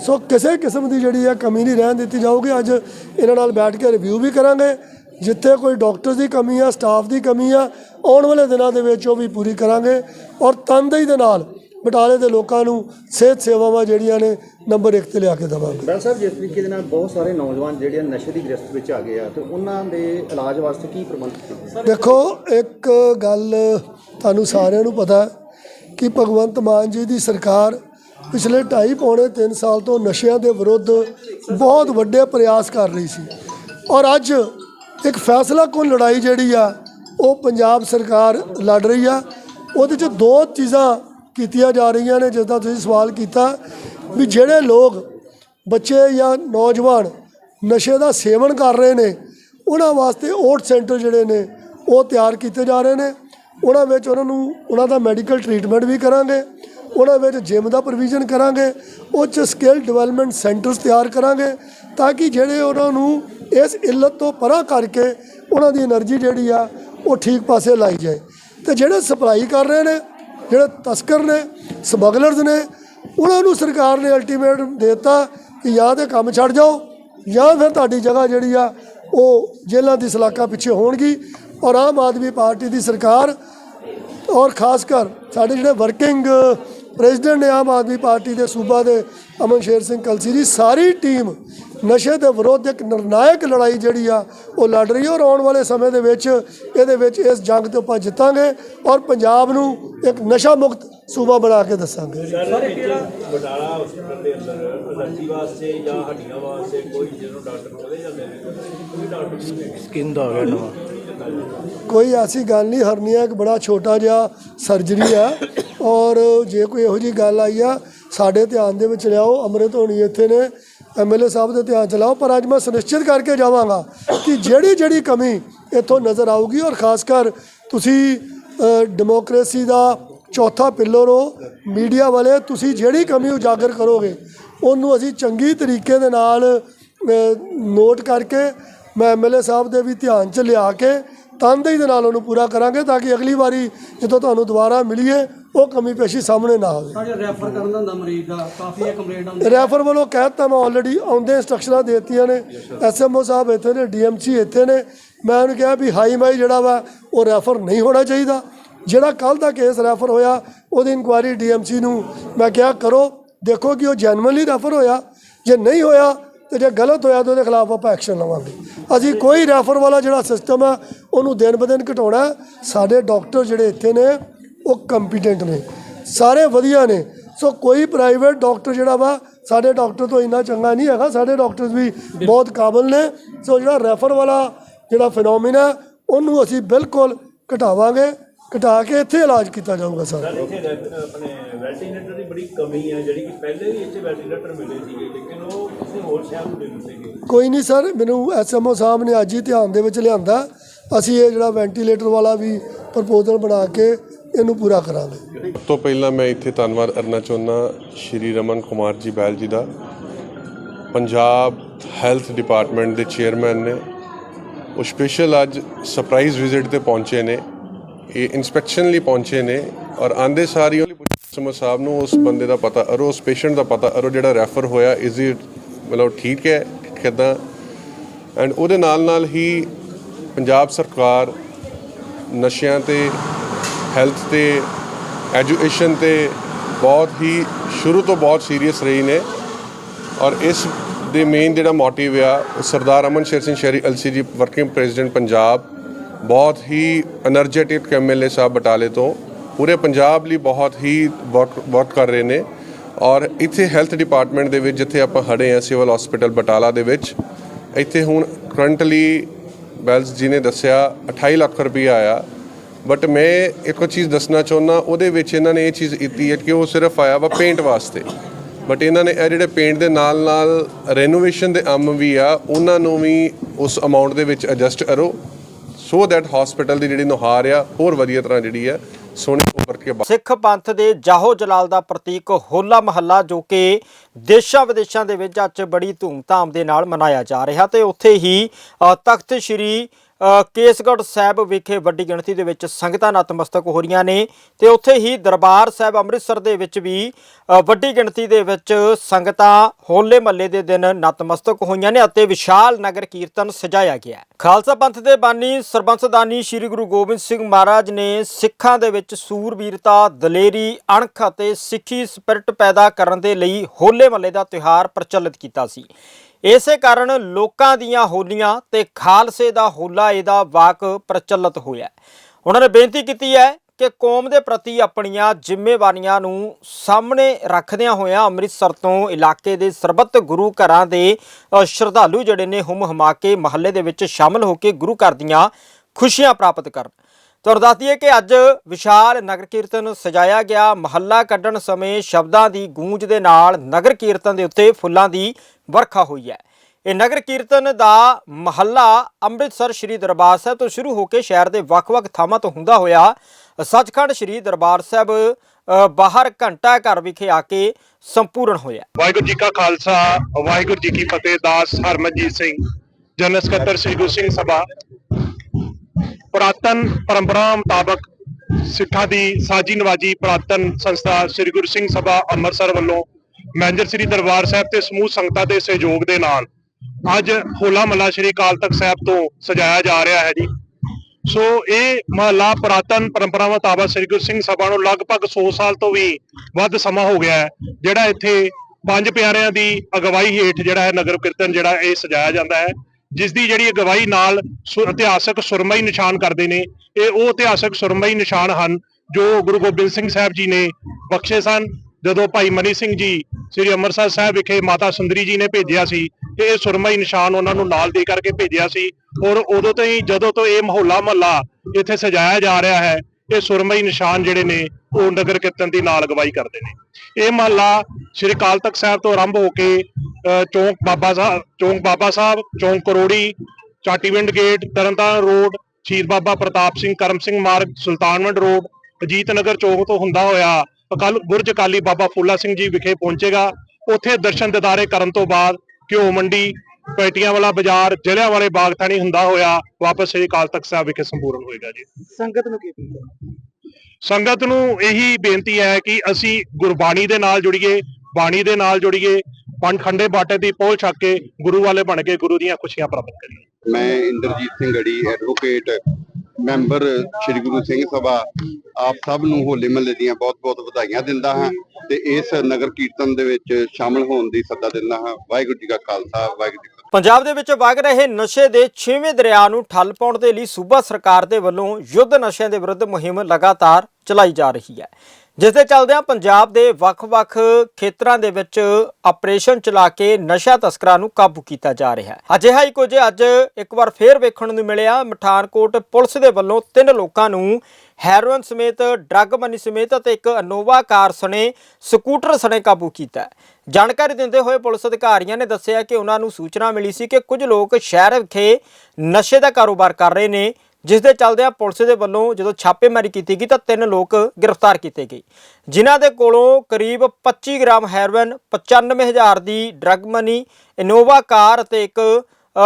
ਸੋ ਕਿਸੇ ਕਿਸਮ ਦੀ ਜਿਹੜੀ ਹੈ ਕਮੀ ਨਹੀਂ ਰਹਿਣ ਦਿੱਤੀ ਜਾਊਗੀ। ਅੱਜ ਇਹਨਾਂ ਨਾਲ ਬੈਠ ਕੇ ਰਿਵਿਊ ਵੀ ਕਰਾਂਗੇ। ਜਿੱਥੇ ਕੋਈ ਡਾਕਟਰਸ ਦੀ ਕਮੀ ਆ ਸਟਾਫ ਦੀ ਕਮੀ ਆ ਆਉਣ ਵਾਲੇ ਦਿਨਾਂ ਦੇ ਵਿੱਚ ਉਹ ਵੀ ਪੂਰੀ ਕਰਾਂਗੇ ਔਰ ਤਨਦੇਹੀ ਦੇ ਨਾਲ ਬਟਾਲੇ ਦੇ ਲੋਕਾਂ ਨੂੰ ਸਿਹਤ ਸੇਵਾਵਾਂ ਜਿਹੜੀਆਂ ਨੇ ਨੰਬਰ 1 ਤੇ ਲਿਆ ਕੇ ਦੇਵਾਂਗੇ। ਬੈਲ ਸਾਹਿਬ ਜਿਸ ਤਰੀਕੇ ਦੇ ਨਾਲ ਬਹੁਤ ਸਾਰੇ ਨੌਜਵਾਨ ਜਿਹੜੇ ਨਸ਼ੇ ਦੀ ਗ੍ਰਸਤ ਵਿੱਚ ਆ ਗਏ ਆ ਤੇ ਉਹਨਾਂ ਦੇ ਇਲਾਜ ਵਾਸਤੇ ਕੀ ਪ੍ਰਬੰਧ ਕੀਤੇ ਦੇਖੋ ਇੱਕ ਗੱਲ ਤੁਹਾਨੂੰ ਸਾਰਿਆਂ ਨੂੰ ਪਤਾ ਕਿ ਭਗਵੰਤ ਮਾਨ ਜੀ ਦੀ ਸਰਕਾਰ ਪਿਛਲੇ 2.5 ਪੌਣੇ 3 ਸਾਲ ਤੋਂ ਨਸ਼ਿਆਂ ਦੇ ਵਿਰੁੱਧ ਬਹੁਤ ਵੱਡੇ ਪ੍ਰਯਾਸ ਕਰ ਰਹੀ ਸੀ। ਔਰ ਅੱਜ ਇੱਕ ਫੈਸਲਾ ਕੁਨ ਲੜਾਈ ਜਿਹੜੀ ਆ, ਉਹ ਪੰਜਾਬ ਸਰਕਾਰ ਲੜ ਰਹੀ ਆ। ਉਹਦੇ 'ਚ ਦੋ ਚੀਜ਼ਾਂ ਕੀਤੀਆਂ ਜਾ ਰਹੀਆਂ ਨੇ, ਜਿਸ ਦਾ ਤੁਸੀਂ ਸਵਾਲ ਕੀਤਾ ਵੀ ਜਿਹੜੇ ਲੋਕ ਬੱਚੇ ਜਾਂ ਨੌਜਵਾਨ ਨਸ਼ੇ ਦਾ ਸੇਵਨ ਕਰ ਰਹੇ ਨੇ, ਉਹਨਾਂ ਵਾਸਤੇ ਓਟ ਸੈਂਟਰ ਜਿਹੜੇ ਨੇ, ਉਹ ਤਿਆਰ ਕੀਤੇ ਜਾ ਰਹੇ ਨੇ। ਉਹਨਾਂ ਵਿੱਚ ਉਹਨਾਂ ਨੂੰ, ਉਹਨਾਂ ਦਾ ਮੈਡੀਕਲ ਟ੍ਰੀਟਮੈਂਟ ਵੀ ਕਰਾਂਗੇ, ਉਹਨਾਂ ਵਿੱਚ ਜਿਮ ਦਾ ਪ੍ਰੋਵੀਜ਼ਨ ਕਰਾਂਗੇ ਉਹ 'ਚ ਸਕਿੱਲ ਡਿਵੈਲਪਮੈਂਟ ਸੈਂਟਰਸ ਤਿਆਰ ਕਰਾਂਗੇ। ਤਾਂ ਕਿ ਜਿਹੜੇ ਉਹਨਾਂ ਨੂੰ ਇਸ ਇਲਤ ਤੋਂ ਪਰਾਂ ਕਰਕੇ ਉਹਨਾਂ ਦੀ એનર્ਜੀ ਜਿਹੜੀ ਆ, ਉਹ ਠੀਕ ਪਾਸੇ ਲਾਈ ਜਾਏ। ਤੇ ਜਿਹੜੇ ਸਪਲਾਈ ਕਰ ਰਹੇ ਨੇ, ਜਿਹੜੇ ਤਸਕਰ ਨੇ ਸਮਗਲਰਜ਼ ਨੇ, ਉਹਨਾਂ ਨੂੰ ਸਰਕਾਰ ਨੇ ਅਲਟੀਮੇਟ ਦਿੱਤਾ ਕਿ ਜਾਂ ਤੇ ਕੰਮ ਛੱਡ ਜਾਓ, ਜਾਂ ਫਿਰ ਤੁਹਾਡੀ ਜਗ੍ਹਾ ਜਿਹੜੀ ਆ, ਉਹ ਜੇਲ੍ਹਾਂ ਦੀ ਸਲਾਕਾ ਪਿੱਛੇ ਹੋਣਗੀ ਔਰ ਆਮ ਆਦਮੀ ਪਾਰਟੀ ਦੀ ਸਰਕਾਰ ਔਰ ਖਾਸ ਕਰ ਸਾਡੇ ਜਿਹੜੇ ਵਰਕਿੰਗ ਪ੍ਰੈਜ਼ੀਡੈਂਟ ਨੇ ਆਮ ਆਦਮੀ ਪਾਰਟੀ ਦੇ ਸੂਬਾ ਦੇ ਅਮਨ ਸ਼ੇਰ ਸਿੰਘ ਕਲਸੀ ਦੀ ਸਾਰੀ ਟੀਮ ਨਸ਼ੇ ਦੇ ਵਿਰੁੱਧ ਇੱਕ ਨਿਰਣਾਇਕ ਲੜਾਈ ਜਿਹੜੀ ਆ ਉਹ ਲੜ ਰਹੀ ਹੈ ਔਰ ਆਉਣ ਵਾਲੇ ਸਮੇਂ ਦੇ ਵਿੱਚ ਇਹਦੇ ਵਿੱਚ ਇਸ ਜੰਗ ਤੇ ਆਪਾਂ ਜਿੱਤਾਂਗੇ ਔਰ ਪੰਜਾਬ ਨੂੰ ਇੱਕ ਨਸ਼ਾ ਮੁਕਤ ਸੂਬਾ ਬਣਾ ਕੇ ਦੱਸਾਂਗੇ। ਬਟਾਲਾ ਹਸਪਤਾਲ ਦੇ ਅੰਦਰ ਅਲਰਜੀ ਵਾਸਤੇ ਜਾਂ ਹੱਡੀਆਂ ਵਾਸਤੇ ਕੋਈ ਜਿਹਨੂੰ ਡਾਕਟਰ ਕੋਲੇ ਜਾਂਦੇ ਨੇ ਕੋਈ ਡਾਕਟਰ ਨਹੀਂ ਸਕਿਨ ਦਾ ਹੋ ਗਿਆ ਨਵਾਂ। ਕੋਈ ਐਸੀ ਗੱਲ ਨਹੀਂ ਹਰਨੀਆ ਇੱਕ ਬੜਾ ਛੋਟਾ ਜਿਹਾ ਸਰਜਰੀ ਆ ਔਰ ਜੇ ਕੋਈ ਇਹੋ ਜੀ ਗੱਲ ਆਈ ਆ ਸਾਡੇ ਧਿਆਨ ਦੇ ਵਿੱਚ ਲਿਆਓ ਅੰਮ੍ਰਿਤ ਹੋਣੀ ਇੱਥੇ ਨੇ। ਐਮਐਲਏ ਸਾਹਿਬ ਦੇ ਧਿਆਨ ਚ ਲਾਓ ਪਰ ਅੱਜ ਮੈਂ ਸੁਨਿਸ਼ਚਿਤ ਕਰਕੇ ਜਾਵਾਂਗਾ ਕਿ ਜਿਹੜੀ ਜਿਹੜੀ ਕਮੀ ਇੱਥੋਂ ਨਜ਼ਰ ਆਊਗੀ ਔਰ ਖਾਸ ਕਰ ਤੁਸੀਂ ਅ, ਡੈਮੋਕ੍ਰੇਸੀ ਦਾ ਚੌਥਾ ਪਿੱਲਰ ਹੋ ਮੀਡੀਆ ਵਾਲੇ ਤੁਸੀਂ ਜਿਹੜੀ ਕਮੀ ਉਜਾਗਰ ਕਰੋਗੇ ਉਹਨੂੰ ਅਸੀਂ ਚੰਗੀ ਤਰੀਕੇ ਦੇ ਨਾਲ ਨੋਟ ਕਰਕੇ ਮੈਂ ਐਮਐਲਏ ਸਾਹਿਬ ਦੇ ਵੀ ਧਿਆਨ ਚ ਲਿਆ ਕੇ ਤਨਦੇਹੀ ਦੇ ਨਾਲ ਉਹਨੂੰ ਪੂਰਾ ਕਰਾਂਗੇ ਤਾਂ ਕਿ ਅਗਲੀ ਵਾਰੀ ਜਦੋਂ ਤੁਹਾਨੂੰ ਦੁਬਾਰਾ ਮਿਲੀਏ ਉਹ ਕਮੀ ਪੇਸ਼ੀ ਸਾਹਮਣੇ ਨਾ ਹੋਵੇ ਸਾਡੇ ਰੈਫਰ ਕਰਨ ਦਾ ਹੁੰਦਾ ਮਰੀਜ਼ ਦਾ ਕਾਫੀ ਇਹ ਕੰਪਲੇਂਟ ਆਉਂਦੀ ਰੈਫਰ ਵੱਲੋਂ ਕਹਿਤਾ ਮੈਂ ਆਲਰੇਡੀ ਆਉਂਦੇ ਇੰਸਟਰਕਸ਼ਨਾਂ ਦੇ ਦਿੱਤੀਆਂ ਨੇ। ਐਸਐਮਓ ਸਾਹਿਬ ਇੱਥੇ ਨੇ ਡੀਐਮਸੀ ਇੱਥੇ ਨੇ। ਮੈਂ ਉਹਨੂੰ ਕਿਹਾ ਵੀ ਹਾਈ ਮਾਈ ਜਿਹੜਾ ਵਾ ਉਹ ਰੈਫਰ ਨਹੀਂ ਹੋਣਾ ਚਾਹੀਦਾ। ਜਿਹੜਾ ਕੱਲ ਦਾ ਕੇਸ ਰੈਫਰ ਹੋਇਆ ਉਹਦੀ ਇਨਕੁਆਇਰੀ ਡੀਐਮਸੀ ਨੂੰ ਮੈਂ ਕਿਹਾ ਕਰੋ ਦੇਖੋ ਕਿ ਉਹ ਜੈਨੂਇਨਲੀ ਰੈਫਰ ਹੋਇਆ। ਜੇ ਨਹੀਂ ਹੋਇਆ ਤੇ ਜੇ ਗਲਤ ਹੋਇਆ ਤਾਂ ਉਹਦੇ ਖਿਲਾਫ ਆਪਾਂ ਐਕਸ਼ਨ ਲਵਾਂਗੇ। ਅਸੀਂ ਕੋਈ ਰੈਫਰ ਵਾਲਾ ਜਿਹੜਾ ਸਿਸਟਮ ਹੈ ਉਹਨੂੰ ਦਿਨ ਬ ਦਿਨ ਘਟਾਉਣਾ ਸਾਡੇ ਡਾਕਟਰ ਜਿਹੜੇ ਇੱਥੇ ਨੇ, ਉਹ ਕੰਪੀਟੈਂਟ ਨੇ। ਸਾਰੇ ਵਧੀਆ ਨੇ। ਸੋ ਕੋਈ ਪ੍ਰਾਈਵੇਟ ਡਾਕਟਰ ਜਿਹੜਾ ਵਾ, ਸਾਡੇ ਡਾਕਟਰ ਤੋਂ ਇੰਨਾ ਚੰਗਾ ਨਹੀਂ ਹੈਗਾ। ਸਾਡੇ ਡਾਕਟਰਸ ਵੀ ਬਹੁਤ ਕਾਬਲ ਨੇ। ਸੋ ਜਿਹੜਾ ਰੈਫਰ ਵਾਲਾ ਜਿਹੜਾ ਫਿਨੋਮੀਨਾ ਉਹਨੂੰ ਅਸੀਂ ਬਿਲਕੁਲ ਘਟਾਵਾਂਗੇ। ਘਟਾ ਕੇ ਇੱਥੇ ਇਲਾਜ ਕੀਤਾ ਜਾਊਗਾ ਸਰ। ਇੱਥੇ ਆਪਣੇ ਵੈਂਟੀਲੇਟਰ ਦੀ ਬੜੀ ਕਮੀ ਹੈ ਜਿਹੜੀ ਕਿ ਪਹਿਲੇ ਵੀ ਇੱਥੇ ਵੈਂਟੀਲੇਟਰ ਮਿਲੇ ਸੀਗੇ ਲੇਕਿਨ ਉਹ ਕਿਸੇ ਹੋਰ ਸ਼ਹਿਰ ਨੂੰ ਮਿਲੇ ਸੀਗੇ ਕੋਈ ਨਹੀਂ ਸਰ ਮੈਨੂੰ ਐਸਐਮਓ ਸਾਹਿਬ ਨੇ ਅੱਜ ਹੀ ਧਿਆਨ ਦੇ ਵਿੱਚ ਲਿਆਂਦਾ। ਅਸੀਂ ਇਹ ਜਿਹੜਾ ਵੈਂਟੀਲੇਟਰ ਵਾਲਾ ਵੀ ਪ੍ਰਪੋਜ਼ਲ ਬਣਾ ਕੇ ਇਹਨੂੰ ਪੂਰਾ ਕਰਾਂਗੇ। ਸਭ ਤੋਂ ਪਹਿਲਾਂ ਮੈਂ ਇੱਥੇ ਧੰਨਵਾਦ ਕਰਨਾ ਚਾਹੁੰਦਾ ਸ਼੍ਰੀ ਰਮਨ ਕੁਮਾਰ ਜੀ ਬੈਲ ਜੀ ਦਾ। ਪੰਜਾਬ ਹੈਲਥ ਡਿਪਾਰਟਮੈਂਟ ਦੇ ਚੇਅਰਮੈਨ ਨੇ। ਉਹ ਸਪੈਸ਼ਲ ਅੱਜ ਸਰਪ੍ਰਾਈਜ਼ ਵਿਜ਼ਿਟ ਤੇ ਪਹੁੰਚੇ ਨੇ। ਇਹ ਇਨਸਪੈਕਸ਼ਨ ਲਈ ਪਹੁੰਚੇ ਨੇ ਔਰ ਆਂਦੇ ਸਾਰੀ ਉਹਲੀ ਸਮੋ ਸਾਹਿਬ ਨੂੰ, ਉਸ ਬੰਦੇ ਦਾ ਪਤਾ ਅਰੋ ਉਸ ਪੇਸ਼ੈਂਟ ਦਾ ਪਤਾ ਅਰੋ ਜਿਹੜਾ ਰੈਫਰ ਹੋਇਆ ਇਜ਼ ਇਟ ਮਤਲਬ ਠੀਕ ਹੈ, ਕਿਦਾਂ? ਐਂਡ ਉਹਦੇ ਨਾਲ ਨਾਲ ਹੀ ਪੰਜਾਬ ਸਰਕਾਰ ਨਸ਼ਿਆਂ ਤੇ ਹੈਲਥ ਤੇ ਐਜੂਕੇਸ਼ਨ ਤੇ ਬਹੁਤ ਹੀ ਸ਼ੁਰੂ ਤੋਂ ਬਹੁਤ ਸੀਰੀਅਸ ਰਹੀ ਨੇ। ਔਰ ਇਸ ਦੇ ਮੇਨ ਜਿਹੜਾ ਮੋਟਿਵ ਆ, ਉਹ ਸਰਦਾਰ ਅਮਨ ਸ਼ੇਰ ਸਿੰਘ ਸ਼ਹਿਰੀ ਐਲਸੀਜੀ ਵਰਕਿੰਗ ਪ੍ਰੈਜ਼ੀਡੈਂਟ ਪੰਜਾਬ ਬਹੁਤ ਹੀ એનર્ਜੈਟਿਕ ਐਮਐਲਏ ਸਾਹਿਬ ਬਟਾਲੇ ਤੋਂ। ਪੂਰੇ ਪੰਜਾਬ ਲਈ ਬਹੁਤ ਹੀ ਬਹੁਤ ਕਰ ਰਹੇ ਨੇ। ਔਰ ਇੱਥੇ ਹੈਲਥ ਡਿਪਾਰਟਮੈਂਟ ਦੇ ਵਿੱਚ ਜਿੱਥੇ ਆਪਾਂ ਖੜੇ ਆ ਸਿਵਲ ਹਸਪੀਟਲ ਬਟਾਲਾ ਦੇ ਵਿੱਚ, ਇੱਥੇ ਹੁਣ ਕਰੰਟਲੀ ਬੈਲਸ ਜੀ ਨੇ ਦੱਸਿਆ 28 ਲੱਖ ਰੁਪਏ ਆਇਆ। ਬਟ ਮੈਂ ਇੱਕ ਚੀਜ਼ ਦੱਸਣਾ ਚਾਹੁੰਦਾ, ਉਹਦੇ ਵਿੱਚ ਇਹਨਾਂ ਨੇ ਇਹ ਚੀਜ਼ ਕੀਤੀ ਹੈ ਕਿ ਉਹ ਸਿਰਫ ਆਇਆ ਵਾ ਪੇਂਟ ਵਾਸਤੇ। ਬਟ ਇਹਨਾਂ ਨੇ ਇਹ ਜਿਹੜੇ ਪੇਂਟ ਦੇ ਨਾਲ ਨਾਲ ਰੈਨੋਵੇਸ਼ਨ ਦੇ ਅੰਮ ਵੀ ਆ, ਉਹਨਾਂ ਨੂੰ ਵੀ ਉਸ ਅਮਾਉਂਟ ਦੇ ਵਿੱਚ ਐਡਜਸਟ ਕਰੋ। ਸੋ ਦੈਟ ਹਸਪੀਟਲ ਦੀ ਜਿਹੜੀ ਨੁਹਾਰ ਆ, ਹੋਰ ਵਧੀਆ ਤਰ੍ਹਾਂ ਜਿਹੜੀ ਆ, ਸੋਹਣੀ ਉੱਪਰ ਕੇ ਸਿੱਖ ਪੰਥ ਦੇ ਜਾਹੋ ਜਲਾਲ ਦਾ ਪ੍ਰਤੀਕ ਹੋਲਾ ਮਹੱਲਾ ਜੋ ਕਿ ਦੇਸ਼ਾਂ ਵਿਦੇਸ਼ਾਂ ਦੇ ਵਿੱਚ ਅੱਜ ਬੜੀ ਧੂਮਧਾਮ ਦੇ ਨਾਲ ਮਨਾਇਆ ਜਾ ਰਿਹਾ ਤੇ ਉੱਥੇ ਹੀ ਤਖਤ ਸ੍ਰੀ ਕੇਸਗੜ੍ਹ ਸਾਹਿਬ ਵਿਖੇ ਵੱਡੀ ਗਿਣਤੀ ਦੇ ਵਿੱਚ ਸੰਗਤਾਂ ਨਤਮਸਤਕ ਹੋ ਰਹੀਆਂ ਨੇ ਤੇ ਉੱਥੇ ਹੀ ਦਰਬਾਰ ਸਾਹਿਬ ਅੰਮ੍ਰਿਤਸਰ ਦੇ ਵਿੱਚ ਵੀ ਵੱਡੀ ਗਿਣਤੀ ਦੇ ਵਿੱਚ ਸੰਗਤਾਂ ਹੋਲੇ ਮਹੱਲੇ ਦੇ ਦਿਨ ਨਤਮਸਤਕ ਹੋਈਆਂ ਨੇ ਅਤੇ ਵਿਸ਼ਾਲ ਨਗਰ ਕੀਰਤਨ ਸਜਾਇਆ ਗਿਆ ਖਾਲਸਾ ਪੰਥ ਦੇ ਬਾਨੀ ਸਰਬੰਸਦਾਨੀ ਸ੍ਰੀ ਗੁਰੂ ਗੋਬਿੰਦ ਸਿੰਘ ਮਹਾਰਾਜ ਨੇ ਸਿੱਖਾਂ ਦੇ ਵਿੱਚ ਸੂਰਬੀਰਤਾ, ਦਲੇਰੀ, ਅਣਖ ਅਤੇ ਸਿੱਖੀ ਸਪਿਰਟ ਪੈਦਾ ਕਰਨ ਦੇ ਲਈ ਹੋਲੇ ਮਹੱਲੇ ਦਾ ਤਿਉਹਾਰ ਪ੍ਰਚਲਿਤ ਕੀਤਾ ਸੀ। ਇਸੇ ਕਾਰਨ ਲੋਕਾਂ ਦੀਆਂ ਹੋਲੀਆਂ ਤੇ ਖਾਲਸੇ ਦਾ ਹੋਲਾ ਇਹਦਾ ਵਾਕ ਪ੍ਰਚਲਿਤ ਹੋਇਆ ਉਹਨਾਂ ਨੇ ਬੇਨਤੀ ਕੀਤੀ ਹੈ ਕਿ ਕੌਮ ਦੇ ਪ੍ਰਤੀ ਆਪਣੀਆਂ ਜ਼ਿੰਮੇਵਾਰੀਆਂ ਨੂੰ ਸਾਹਮਣੇ ਰੱਖਦਿਆਂ ਹੋਇਆਂ ਅੰਮ੍ਰਿਤਸਰ ਤੋਂ ਇਲਾਕੇ ਦੇ ਸਰਬੱਤ ਗੁਰੂ ਘਰਾਂ ਦੇ ਸ਼ਰਧਾਲੂ ਜਿਹੜੇ ਨੇ ਹੁਮ ਹਮਾ ਕੇ ਮਹੱਲੇ ਦੇ ਵਿੱਚ ਸ਼ਾਮਲ ਹੋ ਕੇ ਗੁਰੂ ਘਰ ਦੀਆਂ ਖੁਸ਼ੀਆਂ ਪ੍ਰਾਪਤ ਕਰਨ। ਤੁਹਾਨੂੰ ਦੱਸ ਦਈਏ ਕਿ ਅੱਜ ਵਿਸ਼ਾਲ ਨਗਰ ਕੀਰਤਨ ਸਜਾਇਆ ਗਿਆ। ਮਹੱਲਾ ਕੱਢਣ ਸਮੇਂ ਸ਼ਬਦਾਂ ਦੀ ਗੂੰਜ ਦੇ ਨਾਲ ਨਗਰ ਕੀਰਤਨ ਦੇ ਉੱਤੇ ਫੁੱਲਾਂ ਦੀ ਵਰਖਾ ਹੋਈ ਹੈ। ਇਹ ਨਗਰ ਕੀਰਤਨ ਦਾ ਮਹੱਲਾ ਅੰਮ੍ਰਿਤਸਰ ਸ਼੍ਰੀ ਦਰਬਾਰ ਸਾਹਿਬ ਤੋਂ ਸ਼ੁਰੂ ਹੋ ਕੇ ਸ਼ਹਿਰ ਦੇ ਵੱਖ-ਵੱਖ ਥਾਵਾਂ ਤੋਂ ਹੁੰਦਾ ਹੋਇਆ ਸੱਚਖੰਡ ਸ਼੍ਰੀ ਦਰਬਾਰ ਸਾਹਿਬ ਬਾਹਰ ਘੰਟਾ ਘਰ ਵਿਖੇ ਆ ਕੇ ਸੰਪੂਰਨ ਹੋਇਆ। ਵਾਹਿਗੁਰੂ ਜੀ ਕਾ ਖਾਲਸਾ, ਵਾਹਿਗੁਰੂ ਜੀ ਕੀ ਫਤਿਹ, ਦਾਸ ਹਰਮਨਜੀਤ ਸਿੰਘ ਜਨਰਲ ਸਕੱਤਰ ਸ੍ਰੀ ਗੁਰੂ ਸਿੰਘ ਸਭਾ। ਪੁਰਾਤਨ ਪਰੰਪਰਾ ਮੁਤਾਬਕ ਸਿੱਖਾਂ ਦੀ ਸਾਜੀ ਨਵਾਜੀ ਪੁਰਾਤਨ ਸੰਸਥਾ ਸ੍ਰੀ ਗੁਰੂ ਸਿੰਘ ਸਭਾ ਅੰਮ੍ਰਿਤਸਰ ਵੱਲੋਂ ਮੈਨੇਜਰ ਸ੍ਰੀ ਦਰਬਾਰ ਸਾਹਿਬ ਤੇ ਸਮੂਹ ਸੰਗਤਾਂ ਦੇ ਸਹਿਯੋਗ ਦੇ ਨਾਲ ਅੱਜ ਹੋਲਾ ਮਹੱਲਾ ਸ੍ਰੀ ਅਕਾਲ ਤਖਤ ਸਾਹਿਬ ਤੋਂ ਸਜਾਇਆ ਜਾ ਰਿਹਾ ਹੈ ਜੀ। ਸੋ ਇਹ ਮਹੱਲਾ ਪੁਰਾਤਨ ਪਰੰਪਰਾ ਮੁਤਾਬਕ ਸ੍ਰੀ ਗੁਰੂ ਸਿੰਘ ਸਭਾ ਨੂੰ ਲਗਭਗ 100 ਸਾਲ ਤੋਂ ਵੀ ਵੱਧ ਸਮਾਂ ਹੋ ਗਿਆ ਹੈ, ਜਿਹੜਾ ਇੱਥੇ ਪੰਜ ਪਿਆਰਿਆਂ ਦੀ ਅਗਵਾਈ ਹੇਠ ਜਿਹੜਾ ਹੈ ਨਗਰ ਕੀਰਤਨ ਜਿਹੜਾ ਇਹ ਸਜਾਇਆ ਜਾਂਦਾ ਹੈ। ਜਿਸ ਦੀ ਜਿਹੜੀ ਅਗਵਾਈ ਨਾਲ ਸੁ- ਇਤਿਹਾਸਕ ਸੁਰਮਈ ਨਿਸ਼ਾਨ ਕਰਦੇ ਨੇ। ਇਹ ਉਹ ਇਤਿਹਾਸਕ ਸੁਰਮਈ ਨਿਸ਼ਾਨ ਹਨ ਜੋ ਗੁਰੂ ਗੋਬਿੰਦ ਸਿੰਘ ਸਾਹਿਬ ਜੀ ਨੇ ਬਖਸ਼ੇ ਸਨ। ਜਦੋਂ ਭਾਈ ਮਨੀ ਸਿੰਘ ਜੀ ਸ੍ਰੀ ਅੰਮ੍ਰਿਤਸਰ ਸਾਹਿਬ ਵਿਖੇ ਮਾਤਾ ਸੁੰਦਰੀ ਜੀ ਨੇ ਭੇਜਿਆ ਸੀ ਤੇ ਇਹ ਸੁਰਮਈ ਨਿਸ਼ਾਨ ਉਹਨਾਂ ਨੂੰ ਨਾਲ ਦੇ ਕਰਕੇ ਭੇਜਿਆ ਸੀ ਔਰ ਉਦੋਂ ਤੋਂ ਹੀ ਜਦੋਂ ਤੋਂ ਇਹ ਮਹੱਲਾ ਮਹੱਲਾ ਇੱਥੇ ਸਜਾਇਆ ਜਾ ਰਿਹਾ ਹੈ ਇਹ ਸੁਰਮਈ ਨਿਸ਼ਾਨ ਜਿਹੜੇ ਨੇ, ਉਹ ਨਗਰ ਕੀਰਤਨ ਦੀ ਨਾਲ ਅਗਵਾਈ ਕਰਦੇ ਨੇ। ਇਹ ਮਹੱਲਾ ਸ੍ਰੀ ਅਕਾਲ ਤਖਤ ਸਾਹਿਬ ਤੋਂ ਆਰੰਭ ਹੋ ਕੇ ਚੌਂਕ ਬਾਬਾ ਸਾਹਿਬ ਚੌਂਕ ਬਾਬਾ ਸਾਹਿਬ, ਚੌਂਕ Karori, Chatiwind gate, Tarn Taran road, Shaheed Baba Partap Singh Karam Singh Marg, Sultanwind road, Ajit Nagar ਚੌਂਕ ਤੋਂ ਹੁੰਦਾ ਹੋਇਆ, ਅਕਾਲ, ਬੁਰਜ ਅਕਾਲੀ ਬਾਬਾ ਫੂਲਾ ਸਿੰਘ ਜੀ ਵਿਖੇ ਪਹੁੰਚੇਗਾ। ਉੱਥੇ ਦਰਸ਼ਨ ਦਿਦਾਰੇ ਕਰਨ ਤੋਂ ਬਾਅਦ ਘਿਓ ਮੰਡੀ ਪੈਟੀਆਂ ਵਾਲਾ ਬਾਜ਼ਾਰ ਜ਼ਿਲ੍ਹਿਆਂ ਵਾਲੇ ਬਾਗ ਥਾਣੀ ਹੁੰਦਾ ਹੋਇਆ। ਵਾਪਸ ਸ੍ਰੀ ਅਕਾਲ ਤਖਤ ਸਾਹਿਬ ਵਿਖੇ ਸੰਪੂਰਨ ਹੋਏਗਾ ਜੀ। ਸੰਗਤ ਨੂੰ ਕੀ ਸੰਗਤ ਨੂੰ ਇਹੀ ਬੇਨਤੀ ਹੈ ਕਿ ਅਸੀਂ ਗੁਰਬਾਣੀ ਦੇ ਨਾਲ ਜੁੜੀਏ ਬਾਣੀ ਦੇ ਨਾਲ ਜੁੜੀਏ ਪੰਜ ਖੰਡੇ ਬਾਟੇ ਦੀ ਪਹੁਲ ਛੱਕ ਕੇ ਗੁਰੂ ਵਾਲੇ ਬਣ ਕੇ ਗੁਰੂ ਦੀਆਂ ਖੁਸ਼ੀਆਂ ਪ੍ਰਾਪਤ ਕਰੀਏ। ਮੈਂ ਇੰਦਰਜੀਤ ਸਿੰਘ ਗੜੀ ਐਡਵੋਕੇਟ ਮੈਂਬਰ ਸ੍ਰੀ ਗੁਰੂ ਸਿੰਘ ਸਭਾ। ਆਪ ਸਭ ਨੂੰ ਹੋਲੇ ਮਹੱਲੇ ਦੀਆਂ ਬਹੁਤ-ਬਹੁਤ ਵਧਾਈਆਂ ਦਿੰਦਾ ਹਾਂ ਤੇ ਇਸ ਨਗਰ ਕੀਰਤਨ ਦੇ ਵਿੱਚ ਸ਼ਾਮਲ ਹੋਣ ਦੀ ਸੱਦਾ ਦਿੰਦਾ ਹਾਂ। ਵਾਹਿਗੁਰੂ ਜੀ ਕਾ ਖਾਲਸਾ ਵਾਹਿਗੁਰੂ ਜੀ ਪੰਜਾਬ ਦੇ ਵਿੱਚ ਵਗ ਰਹੇ ਨਸ਼ੇ ਦੇ 6ਵੇਂ ਦਰਿਆ ਨੂੰ ਠੱਲ ਪਾਉਣ ਦੇ ਲਈ ਸੂਬਾ ਸਰਕਾਰ ਦੇ ਵੱਲੋਂ ਯੁੱਧ ਨਸ਼ਿਆਂ ਦੇ ਵਿਰੁੱਧ ਮੁਹਿੰਮ ਲਗਾਤਾਰ ਚਲਾਈ ਜਾ ਰਹੀ ਹੈ। ਜਿਸ ਦੇ ਚੱਲਦਿਆਂ ਪੰਜਾਬ ਦੇ ਵੱਖ-ਵੱਖ ਖੇਤਰਾਂ ਦੇ ਵਿੱਚ ਆਪਰੇਸ਼ਨ ਚਲਾ ਕੇ ਨਸ਼ਾ ਤਸਕਰਾਂ ਨੂੰ ਕਾਬੂ ਕੀਤਾ ਜਾ ਰਿਹਾ ਹੈ। ਅਜਿਹਾ ਹੀ ਕੁਝ ਅੱਜ ਇੱਕ ਵਾਰ ਫੇਰ ਵੇਖਣ ਨੂੰ ਮਿਲਿਆ। ਮਠਾਨਕੋਟ ਪੁਲਿਸ ਦੇ ਵੱਲੋਂ ਤਿੰਨ ਲੋਕਾਂ ਨੂੰ ਹੈਰੋਇਨ ਸਮੇਤ ਡਰੱਗ ਮਨੀ ਸਮੇਤ ਅਤੇ ਇੱਕ ਇਨੋਵਾ ਕਾਰ ਸਣੇ ਸਕੂਟਰ ਸਣੇ ਕਾਬੂ ਕੀਤਾ ਜਾਣਕਾਰੀ ਦਿੰਦੇ ਹੋਏ ਪੁਲਿਸ ਅਧਿਕਾਰੀਆਂ ਨੇ ਦੱਸਿਆ ਕਿ ਉਹਨਾਂ ਨੂੰ ਸੂਚਨਾ ਮਿਲੀ ਸੀ ਕਿ ਕੁਝ ਲੋਕ ਸ਼ਹਿਰ ਵਿਖੇ ਨਸ਼ੇ ਦਾ ਕਾਰੋਬਾਰ ਕਰ ਰਹੇ ਨੇ, ਜਿਸ ਦੇ ਚੱਲਦਿਆਂ ਪੁਲਿਸ ਦੇ ਵੱਲੋਂ ਜਦੋਂ ਛਾਪੇਮਾਰੀ ਕੀਤੀ ਗਈ ਤਾਂ ਤਿੰਨ ਲੋਕ ਗ੍ਰਿਫਤਾਰ ਕੀਤੇ ਗਏ। ਜਿਨ੍ਹਾਂ ਦੇ ਕੋਲੋਂ ਕਰੀਬ 25 ਗ੍ਰਾਮ ਹੈਰੋਇਨ 95000 ਦੀ ਡਰੱਗ ਮਨੀ ਇਨੋਵਾ ਕਾਰ ਅਤੇ ਇੱਕ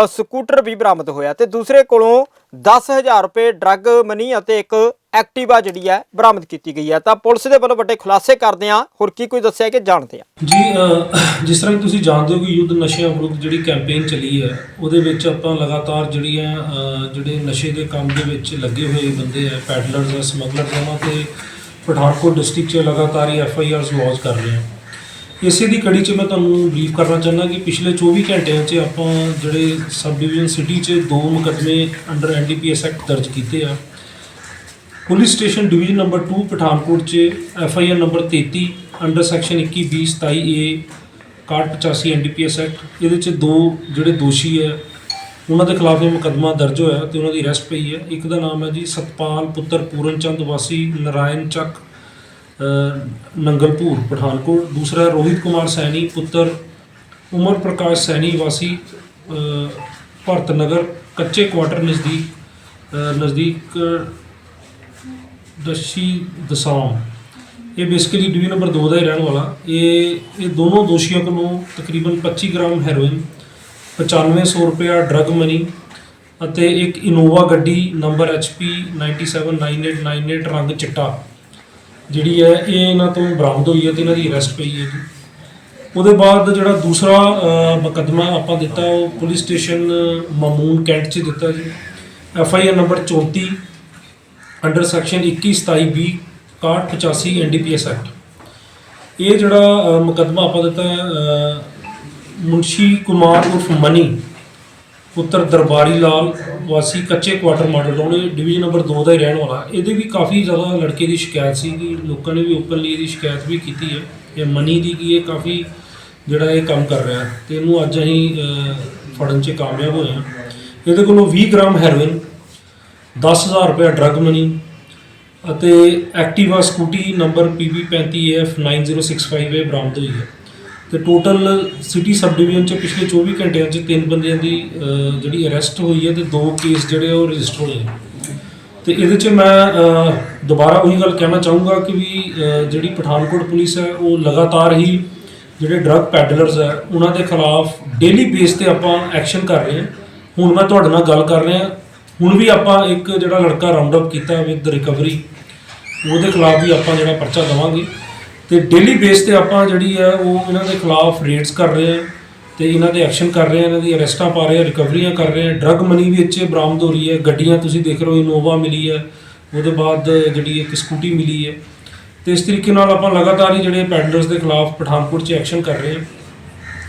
ਸਕੂਟਰ ਵੀ ਬਰਾਮਦ ਹੋਇਆ ਤੇ ਦੂਸਰੇ ਕੋਲੋਂ 10000 ਰੁਪਏ ਡਰੱਗ ਮਨੀ ਅਤੇ ਇੱਕ ਐਕਟਿਵਾ ਜਿਹੜੀ ਹੈ ਬਰਾਮਦ ਕੀਤੀ ਗਈ ਹੈ। ਤਾਂ ਪੁਲਿਸ ਦੇ ਵੱਲੋਂ ਵੱਡੇ ਖੁਲਾਸੇ ਕਰਦੇ ਆ ਹੋਰ ਕੀ ਕੋਈ ਦੱਸਿਆ ਕਿ ਜਾਣਦੇ ਆ? ਜੀ ਅ, ਜਿਸ ਤਰ੍ਹਾਂ ਕਿ ਤੁਸੀਂ ਜਾਣਦੇ ਹੋ ਕਿ ਯੁੱਧ ਨਸ਼ਿਆਂ ਵਿਰੁੱਧ ਜਿਹੜੀ ਕੈਂਪੇਨ ਚੱਲੀ ਹੈ ਉਹਦੇ ਵਿੱਚ ਆਪਾਂ ਲਗਾਤਾਰ ਜਿਹੜੀਆਂ ਅ, ਜਿਹੜੇ ਨਸ਼ੇ ਦੇ ਕੰਮ ਦੇ ਵਿੱਚ ਲੱਗੇ ਹੋਏ ਬੰਦੇ ਆ ਪੈਡਲਰਸ ਆ ਸਮਗਲਰਸ ਉਹਨਾਂ ਤੇ ਪਠਾਨਕੋਟ ਡਿਸਟ੍ਰਿਕਟ 'ਚ ਲਗਾਤਾਰ ਹੀ ਐਫ ਆਈ ਆਰਸ ਲੌਂਚ ਕਰ ਰਹੇ ਹਾਂ ਇਸੇ ਦੀ ਕੜੀ 'ਚ ਮੈਂ ਤੁਹਾਨੂੰ ਬਰੀਫ ਕਰਨਾ ਚਾਹੁੰਦਾ ਕਿ ਪਿਛਲੇ 24 ਘੰਟਿਆਂ 'ਚ ਆਪਾਂ ਜਿਹੜੇ ਸਬ ਡਿਵੀਜ਼ਨ ਸਿਟੀ 'ਚ ਦੋ ਮੁਕੱਦਮੇ ਅੰਡਰ ਐਨਡੀਪੀਐਸ ਐਕਟ ਦਰਜ ਕੀਤੇ ਆ। Police station division number 2 Pathankot 'ਚ F I R number 33 under section 21 20 27 A 6185 NDPS act ਇਹਦੇ 'ਚ ਦੋ ਜਿਹੜੇ ਦੋਸ਼ੀ ਹੈ ਉਹਨਾਂ ਦੇ ਖਿਲਾਫ ਇਹ ਮੁਕੱਦਮਾ ਦਰਜ ਹੋਇਆ ਤੇ ਉਹਨਾਂ ਦੀ ਅਰੈਸਟ ਪਈ ਹੈ ਇੱਕ ਦਾ ਨਾਮ ਹੈ ਜੀ ਸਤਪਾਲ ਪੁੱਤਰ ਪੂਰਨ ਚੰਦ ਵਾਸੀ, ਨਰਾਇਣ ਚੱਕ ਨੰਗਲਪੁਰ ਪਠਾਨਕੋਟ। ਦੂਸਰਾ, ਰੋਹਿਤ ਕੁਮਾਰ ਸੈਣੀ, ਪੁੱਤਰ ਉਮਰ ਪ੍ਰਕਾਸ਼ ਸੈਣੀ, ਵਾਸੀ ਭਰਤ ਨਗਰ, ਕੱਚੇ ਕੁਆਟਰ ਨਜ਼ਦੀਕ ਨਜ਼ਦੀਕ ਦਸ਼ੀ ਦਸਾਮ। ਇਹ ਬੇਸਿਕਲੀ ਡਿਵੀਜ਼ਨ ਨੰਬਰ 2 ਦਾ ਹੀ ਰਹਿਣ ਵਾਲਾ। ਇਹ ਇਹ ਦੋਨੋਂ ਦੋਸ਼ੀਆਂ ਕੋਲੋਂ ਤਕਰੀਬਨ 25 ਗ੍ਰਾਮ ਹੈਰੋਇਨ 9500 ਰੁਪਇਆ ਡਰੱਗ ਮਨੀ ਅਤੇ ਇੱਕ ਇਨੋਵਾ ਗੱਡੀ ਨੰਬਰ HP 979898 ਰੰਗ ਚਿੱਟਾ। ਜਿਹੜੀ ਹੈ, ਇਹ ਇਹਨਾਂ ਤੋਂ ਬਰਾਮਦ ਹੋਈ ਹੈ ਤੇ ਇਹਨਾਂ ਦੀ ਅਰੈਸਟ ਪਈ ਹੈ ਜੀ। ਉਹਦੇ ਬਾਅਦ ਜਿਹੜਾ ਦੂਸਰਾ ਮੁਕੱਦਮਾ ਆਪਾਂ ਦਿੱਤਾ, ਉਹ ਪੁਲਿਸ ਸਟੇਸ਼ਨ ਮਾਮੂਨ ਕੈਂਟ 'ਚ ਦਿੱਤਾ ਜੀ। F I R number 34 under section 21 27 20 6185 NDPS act ਇਹ ਜਿਹੜਾ ਮੁਕੱਦਮਾ ਆਪਾਂ ਦਿੱਤਾ ਮੁਨਸ਼ੀ ਕੁਮਾਰ ਉਰਫ ਮਨੀ ਪੁੱਤਰ ਦਰਬਾਰੀ ਲਾਲ, ਵਾਸੀ ਕੱਚੇ quarter model town division number 2 ਦਾ ਹੀ ਰਹਿਣ ਵਾਲਾ। ਇਹਦੇ ਵੀ ਕਾਫੀ ਜ਼ਿਆਦਾ ਲੜਕੇ ਦੀ ਸ਼ਿਕਾਇਤ ਸੀ ਕਿ ਲੋਕਾਂ ਨੇ ਵੀ ਓਪਨਲੀ ਇਹਦੀ ਸ਼ਿਕਾਇਤ ਵੀ ਕੀਤੀ ਹੈ। ਇਹ ਮਨੀ ਦੀ ਕਿ ਇਹ ਕਾਫੀ ਜਿਹੜਾ ਇਹ ਕੰਮ ਕਰ ਰਿਹਾ ਤੇ ਇਹਨੂੰ ਅੱਜ ਅਸੀਂ ਫੜਨ 'ਚ ਕਾਮਯਾਬ ਹੋਏ ਹਾਂ। ਇਹਦੇ ਕੋਲੋਂ 20 ਗ੍ਰਾਮ ਹੈਰੋਇਨ 10000 ਰੁਪਏ ਡਰੱਗ ਮਨੀ ਅਤੇ ਐਕਟਿਵਾ ਸਕੂਟੀ ਨੰਬਰ PB35AF9065 ਇਹ ਬਰਾਮਦ ਹੋਈ ਹੈ। ਤੇ ਟੋਟਲ ਸਿਟੀ ਸਬ ਡਿਵੀਜ਼ਨ ਚ ਪਿਛਲੇ 24 ਘੰਟਿਆਂ ਚ ਤਿੰਨ ਬੰਦਿਆਂ ਦੀ ਅਹ, ਜਿਹੜੀ ਅਰੈਸਟ ਹੋਈ ਹੈ ਤੇ ਦੋ ਕੇਸ ਜਿਹੜੇ ਉਹ ਰਜਿਸਟਰ ਹੋਏ ਆ। ਤੇ ਇਹਦੇ ਚ ਮੈਂ ਅਹ, ਦੁਬਾਰਾ ਉਹੀ ਗੱਲ ਕਹਿਣਾ ਚਾਹੂੰਗਾ ਕਿ ਵੀ ਅਹ, ਜਿਹੜੀ ਪਠਾਨਕੋਟ ਪੁਲਿਸ ਹੈ ਉਹ ਲਗਾਤਾਰ ਹੀ ਜਿਹੜੇ ਡਰੱਗ ਪੈਡਲਰਸ ਹੈ ਉਹਨਾਂ ਦੇ ਖਿਲਾਫ ਡੇਲੀ ਬੇਸ ਤੇ ਆਪਾਂ ਐਕਸ਼ਨ ਕਰ ਰਹੇ ਹਾਂ ਹੁਣ ਮੈਂ ਤੁਹਾਡੇ ਨਾਲ ਗੱਲ ਕਰ ਰਿਹਾ ਹੁਣ ਵੀ ਆਪਾਂ ਇੱਕ ਜਿਹੜਾ ਲੜਕਾ ਰਾਉਂਡ ਅਪ ਕੀਤਾ ਵਿਦ ਰਿਕਵਰੀ ਉਹਦੇ ਖਿਲਾਫ ਵੀ ਆਪਾਂ ਜਿਹੜਾ ਪਰਚਾ ਦਵਾਂਗੇ ਤੇ ਡੇਲੀ ਬੇਸ ਤੇ ਆਪਾਂ ਜਿਹੜੀ ਹੈ ਉਹ ਇਹਨਾਂ ਦੇ ਖਿਲਾਫ ਰੇਡਸ ਕਰ ਰਹੇ ਹਾਂ ਤੇ ਇਹਨਾਂ ਦੇ ਐਕਸ਼ਨ ਕਰ ਰਹੇ ਹਾਂ ਇਹਨਾਂ ਦੀ ਅਰੈਸਟਾਂ ਪਾ ਰਹੇ ਹਾਂ ਰਿਕਵਰੀਆਂ ਕਰ ਰਹੇ ਹਾਂ ਡਰੱਗ ਮਨੀ ਵੀ ਇੱਥੇ ਬਰਾਮਦ ਹੋ ਰਹੀ ਹੈ ਗੱਡੀਆਂ ਤੁਸੀਂ ਦੇਖ ਰਹੇ ਹੋ ਇਨੋਵਾ ਮਿਲੀ ਹੈ ਉਹਦੇ ਬਾਅਦ ਜਿਹੜੀ ਇੱਕ ਸਕੂਟੀ ਮਿਲੀ ਹੈ ਤੇ ਇਸ ਤਰੀਕੇ ਨਾਲ ਆਪਾਂ ਲਗਾਤਾਰ ਹੀ ਜਿਹੜੇ ਪੈਡਲਰਸ ਦੇ ਖਿਲਾਫ ਪਠਾਨਕੋਟ 'ਚ ਐਕਸ਼ਨ ਕਰ ਰਹੇ ਹਾਂ।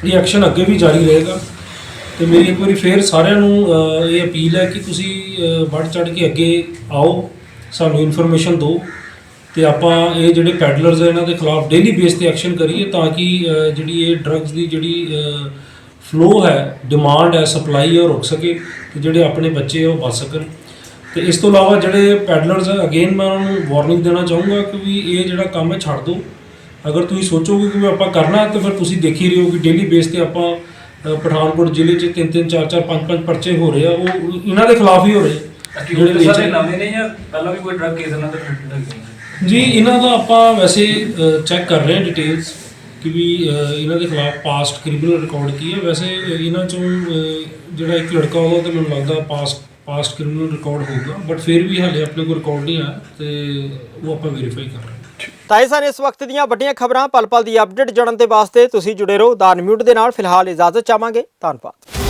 ਇਹ ਐਕਸ਼ਨ ਅੱਗੇ ਵੀ ਜਾਰੀ ਰਹੇਗਾ ਤੇ ਮੇਰੀ ਇੱਕ ਵਾਰੀ ਫੇਰ ਸਾਰਿਆਂ ਨੂੰ ਇਹ ਅਪੀਲ ਹੈ ਕਿ ਤੁਸੀਂ ਅਹ, ਵੱਧ ਚੜ ਕੇ ਅੱਗੇ ਆਓ ਸਾਨੂੰ ਇਨਫੋਰਮੇਸ਼ਨ ਦਿਓ। ਤੇ ਆਪਾਂ ਇਹ ਜਿਹੜੇ ਪੈਡਲਰਸ ਆ ਇਹਨਾਂ ਦੇ ਖਿਲਾਫ ਡੇਲੀ ਬੇਸ ਤੇ ਐਕਸ਼ਨ ਕਰੀਏ ਤਾਂ ਕਿ ਜਿਹੜੀ ਇਹ ਡਰੱਗਸ ਦੀ ਜਿਹੜੀ ਫਲੋ ਹੈ ਡਿਮਾਂਡ ਹੈ ਸਪਲਾਈ ਹੈ ਉਹ ਰੁਕ ਸਕੇ ਤੇ ਜਿਹੜੇ ਆਪਣੇ ਬੱਚੇ ਉਹ ਬਚ ਸਕਣ। ਤੇ ਇਸ ਤੋਂ ਇਲਾਵਾ ਜਿਹੜੇ ਪੈਡਲਰਸ ਆ ਅਗੇਨ ਮੈਂ ਉਹਨਾਂ ਨੂੰ ਵਾਰਨਿੰਗ ਦੇਣਾ ਚਾਹੂੰਗਾ ਕਿ ਵੀ ਇਹ ਜਿਹੜਾ ਕੰਮ ਹੈ ਛੱਡ ਦਿਓ। ਅਗਰ ਤੁਸੀਂ ਸੋਚੋਗੇ ਕਿ ਵੀ ਆਪਾਂ ਕਰਨਾ ਹੈ ਤਾਂ ਫਿਰ ਤੁਸੀਂ ਦੇਖ ਹੀ ਰਹੇ ਹੋ ਕਿ ਡੇਲੀ ਬੇਸ ਤੇ ਆਪਾਂ ਪਠਾਨਕੋਟ ਜ਼ਿਲ੍ਹੇ 'ਚ ਤਿੰਨ ਤਿੰਨ ਚਾਰ ਚਾਰ ਪੰਜ ਪੰਜ ਪਰਚੇ ਹੋ ਰਹੇ ਆ ਉਹ ਇਹਨਾਂ ਦੇ ਖਿਲਾਫ ਹੀ ਹੋ ਰਹੇ। ਜਿਹੜੇ। ਨਵੇਂ ਨੇ ਜਾਂ ਪਹਿਲਾਂ ਵੀ ਕੋਈ ਡਰੱਗ ਕੇਸ ਇਹਨਾਂ ਦੇ ਜੀ, ਇਹਨਾਂ ਦਾ ਆਪਾਂ ਵੈਸੇ ਚੈੱਕ ਕਰ ਰਹੇ ਹਾਂ ਡਿਟੇਲਸ ਕਿ ਵੀ ਇਹਨਾਂ ਦੇ ਖਿਲਾਫ ਪਾਸਟ ਕ੍ਰਿਮੀਨਲ ਰਿਕਾਰਡ ਕੀ ਹੈ। ਵੈਸੇ, ਇਹਨਾਂ ਚੋਂ ਜਿਹੜਾ ਇੱਕ ਲੜਕਾ ਉਹਦਾ ਤੇ ਮੈਨੂੰ ਲੱਗਦਾ ਪਾਸਟ ਪਾਸਟ ਕ੍ਰਿਮੀਨਲ ਰਿਕਾਰਡ ਹੋਊਗਾ ਬਟ ਫਿਰ ਵੀ ਹਾਲੇ ਆਪਣੇ ਕੋਲ ਰਿਕਾਰਡ ਨਹੀਂ ਆਇਆ ਤੇ ਉਹ ਆਪਾਂ ਵੈਰੀਫਾਈ ਕਰ ਰਹੇ ਹਾਂ। ਤਾਂ ਇਹ ਸਨ ਇਸ ਵਕਤ ਦੀਆਂ ਵੱਡੀਆਂ ਖਬਰਾਂ ਪਲ ਪਲ ਦੀ ਅਪਡੇਟ ਜਾਣਨ ਦੇ ਵਾਸਤੇ ਤੁਸੀਂ ਜੁੜੇ ਰਹੋ, ਦਾ ਮਿਊਟ ਦੇ ਨਾਲ। ਫਿਲਹਾਲ ਇਜਾਜ਼ਤ ਚਾਹਾਂਗੇ। ਧੰਨਵਾਦ।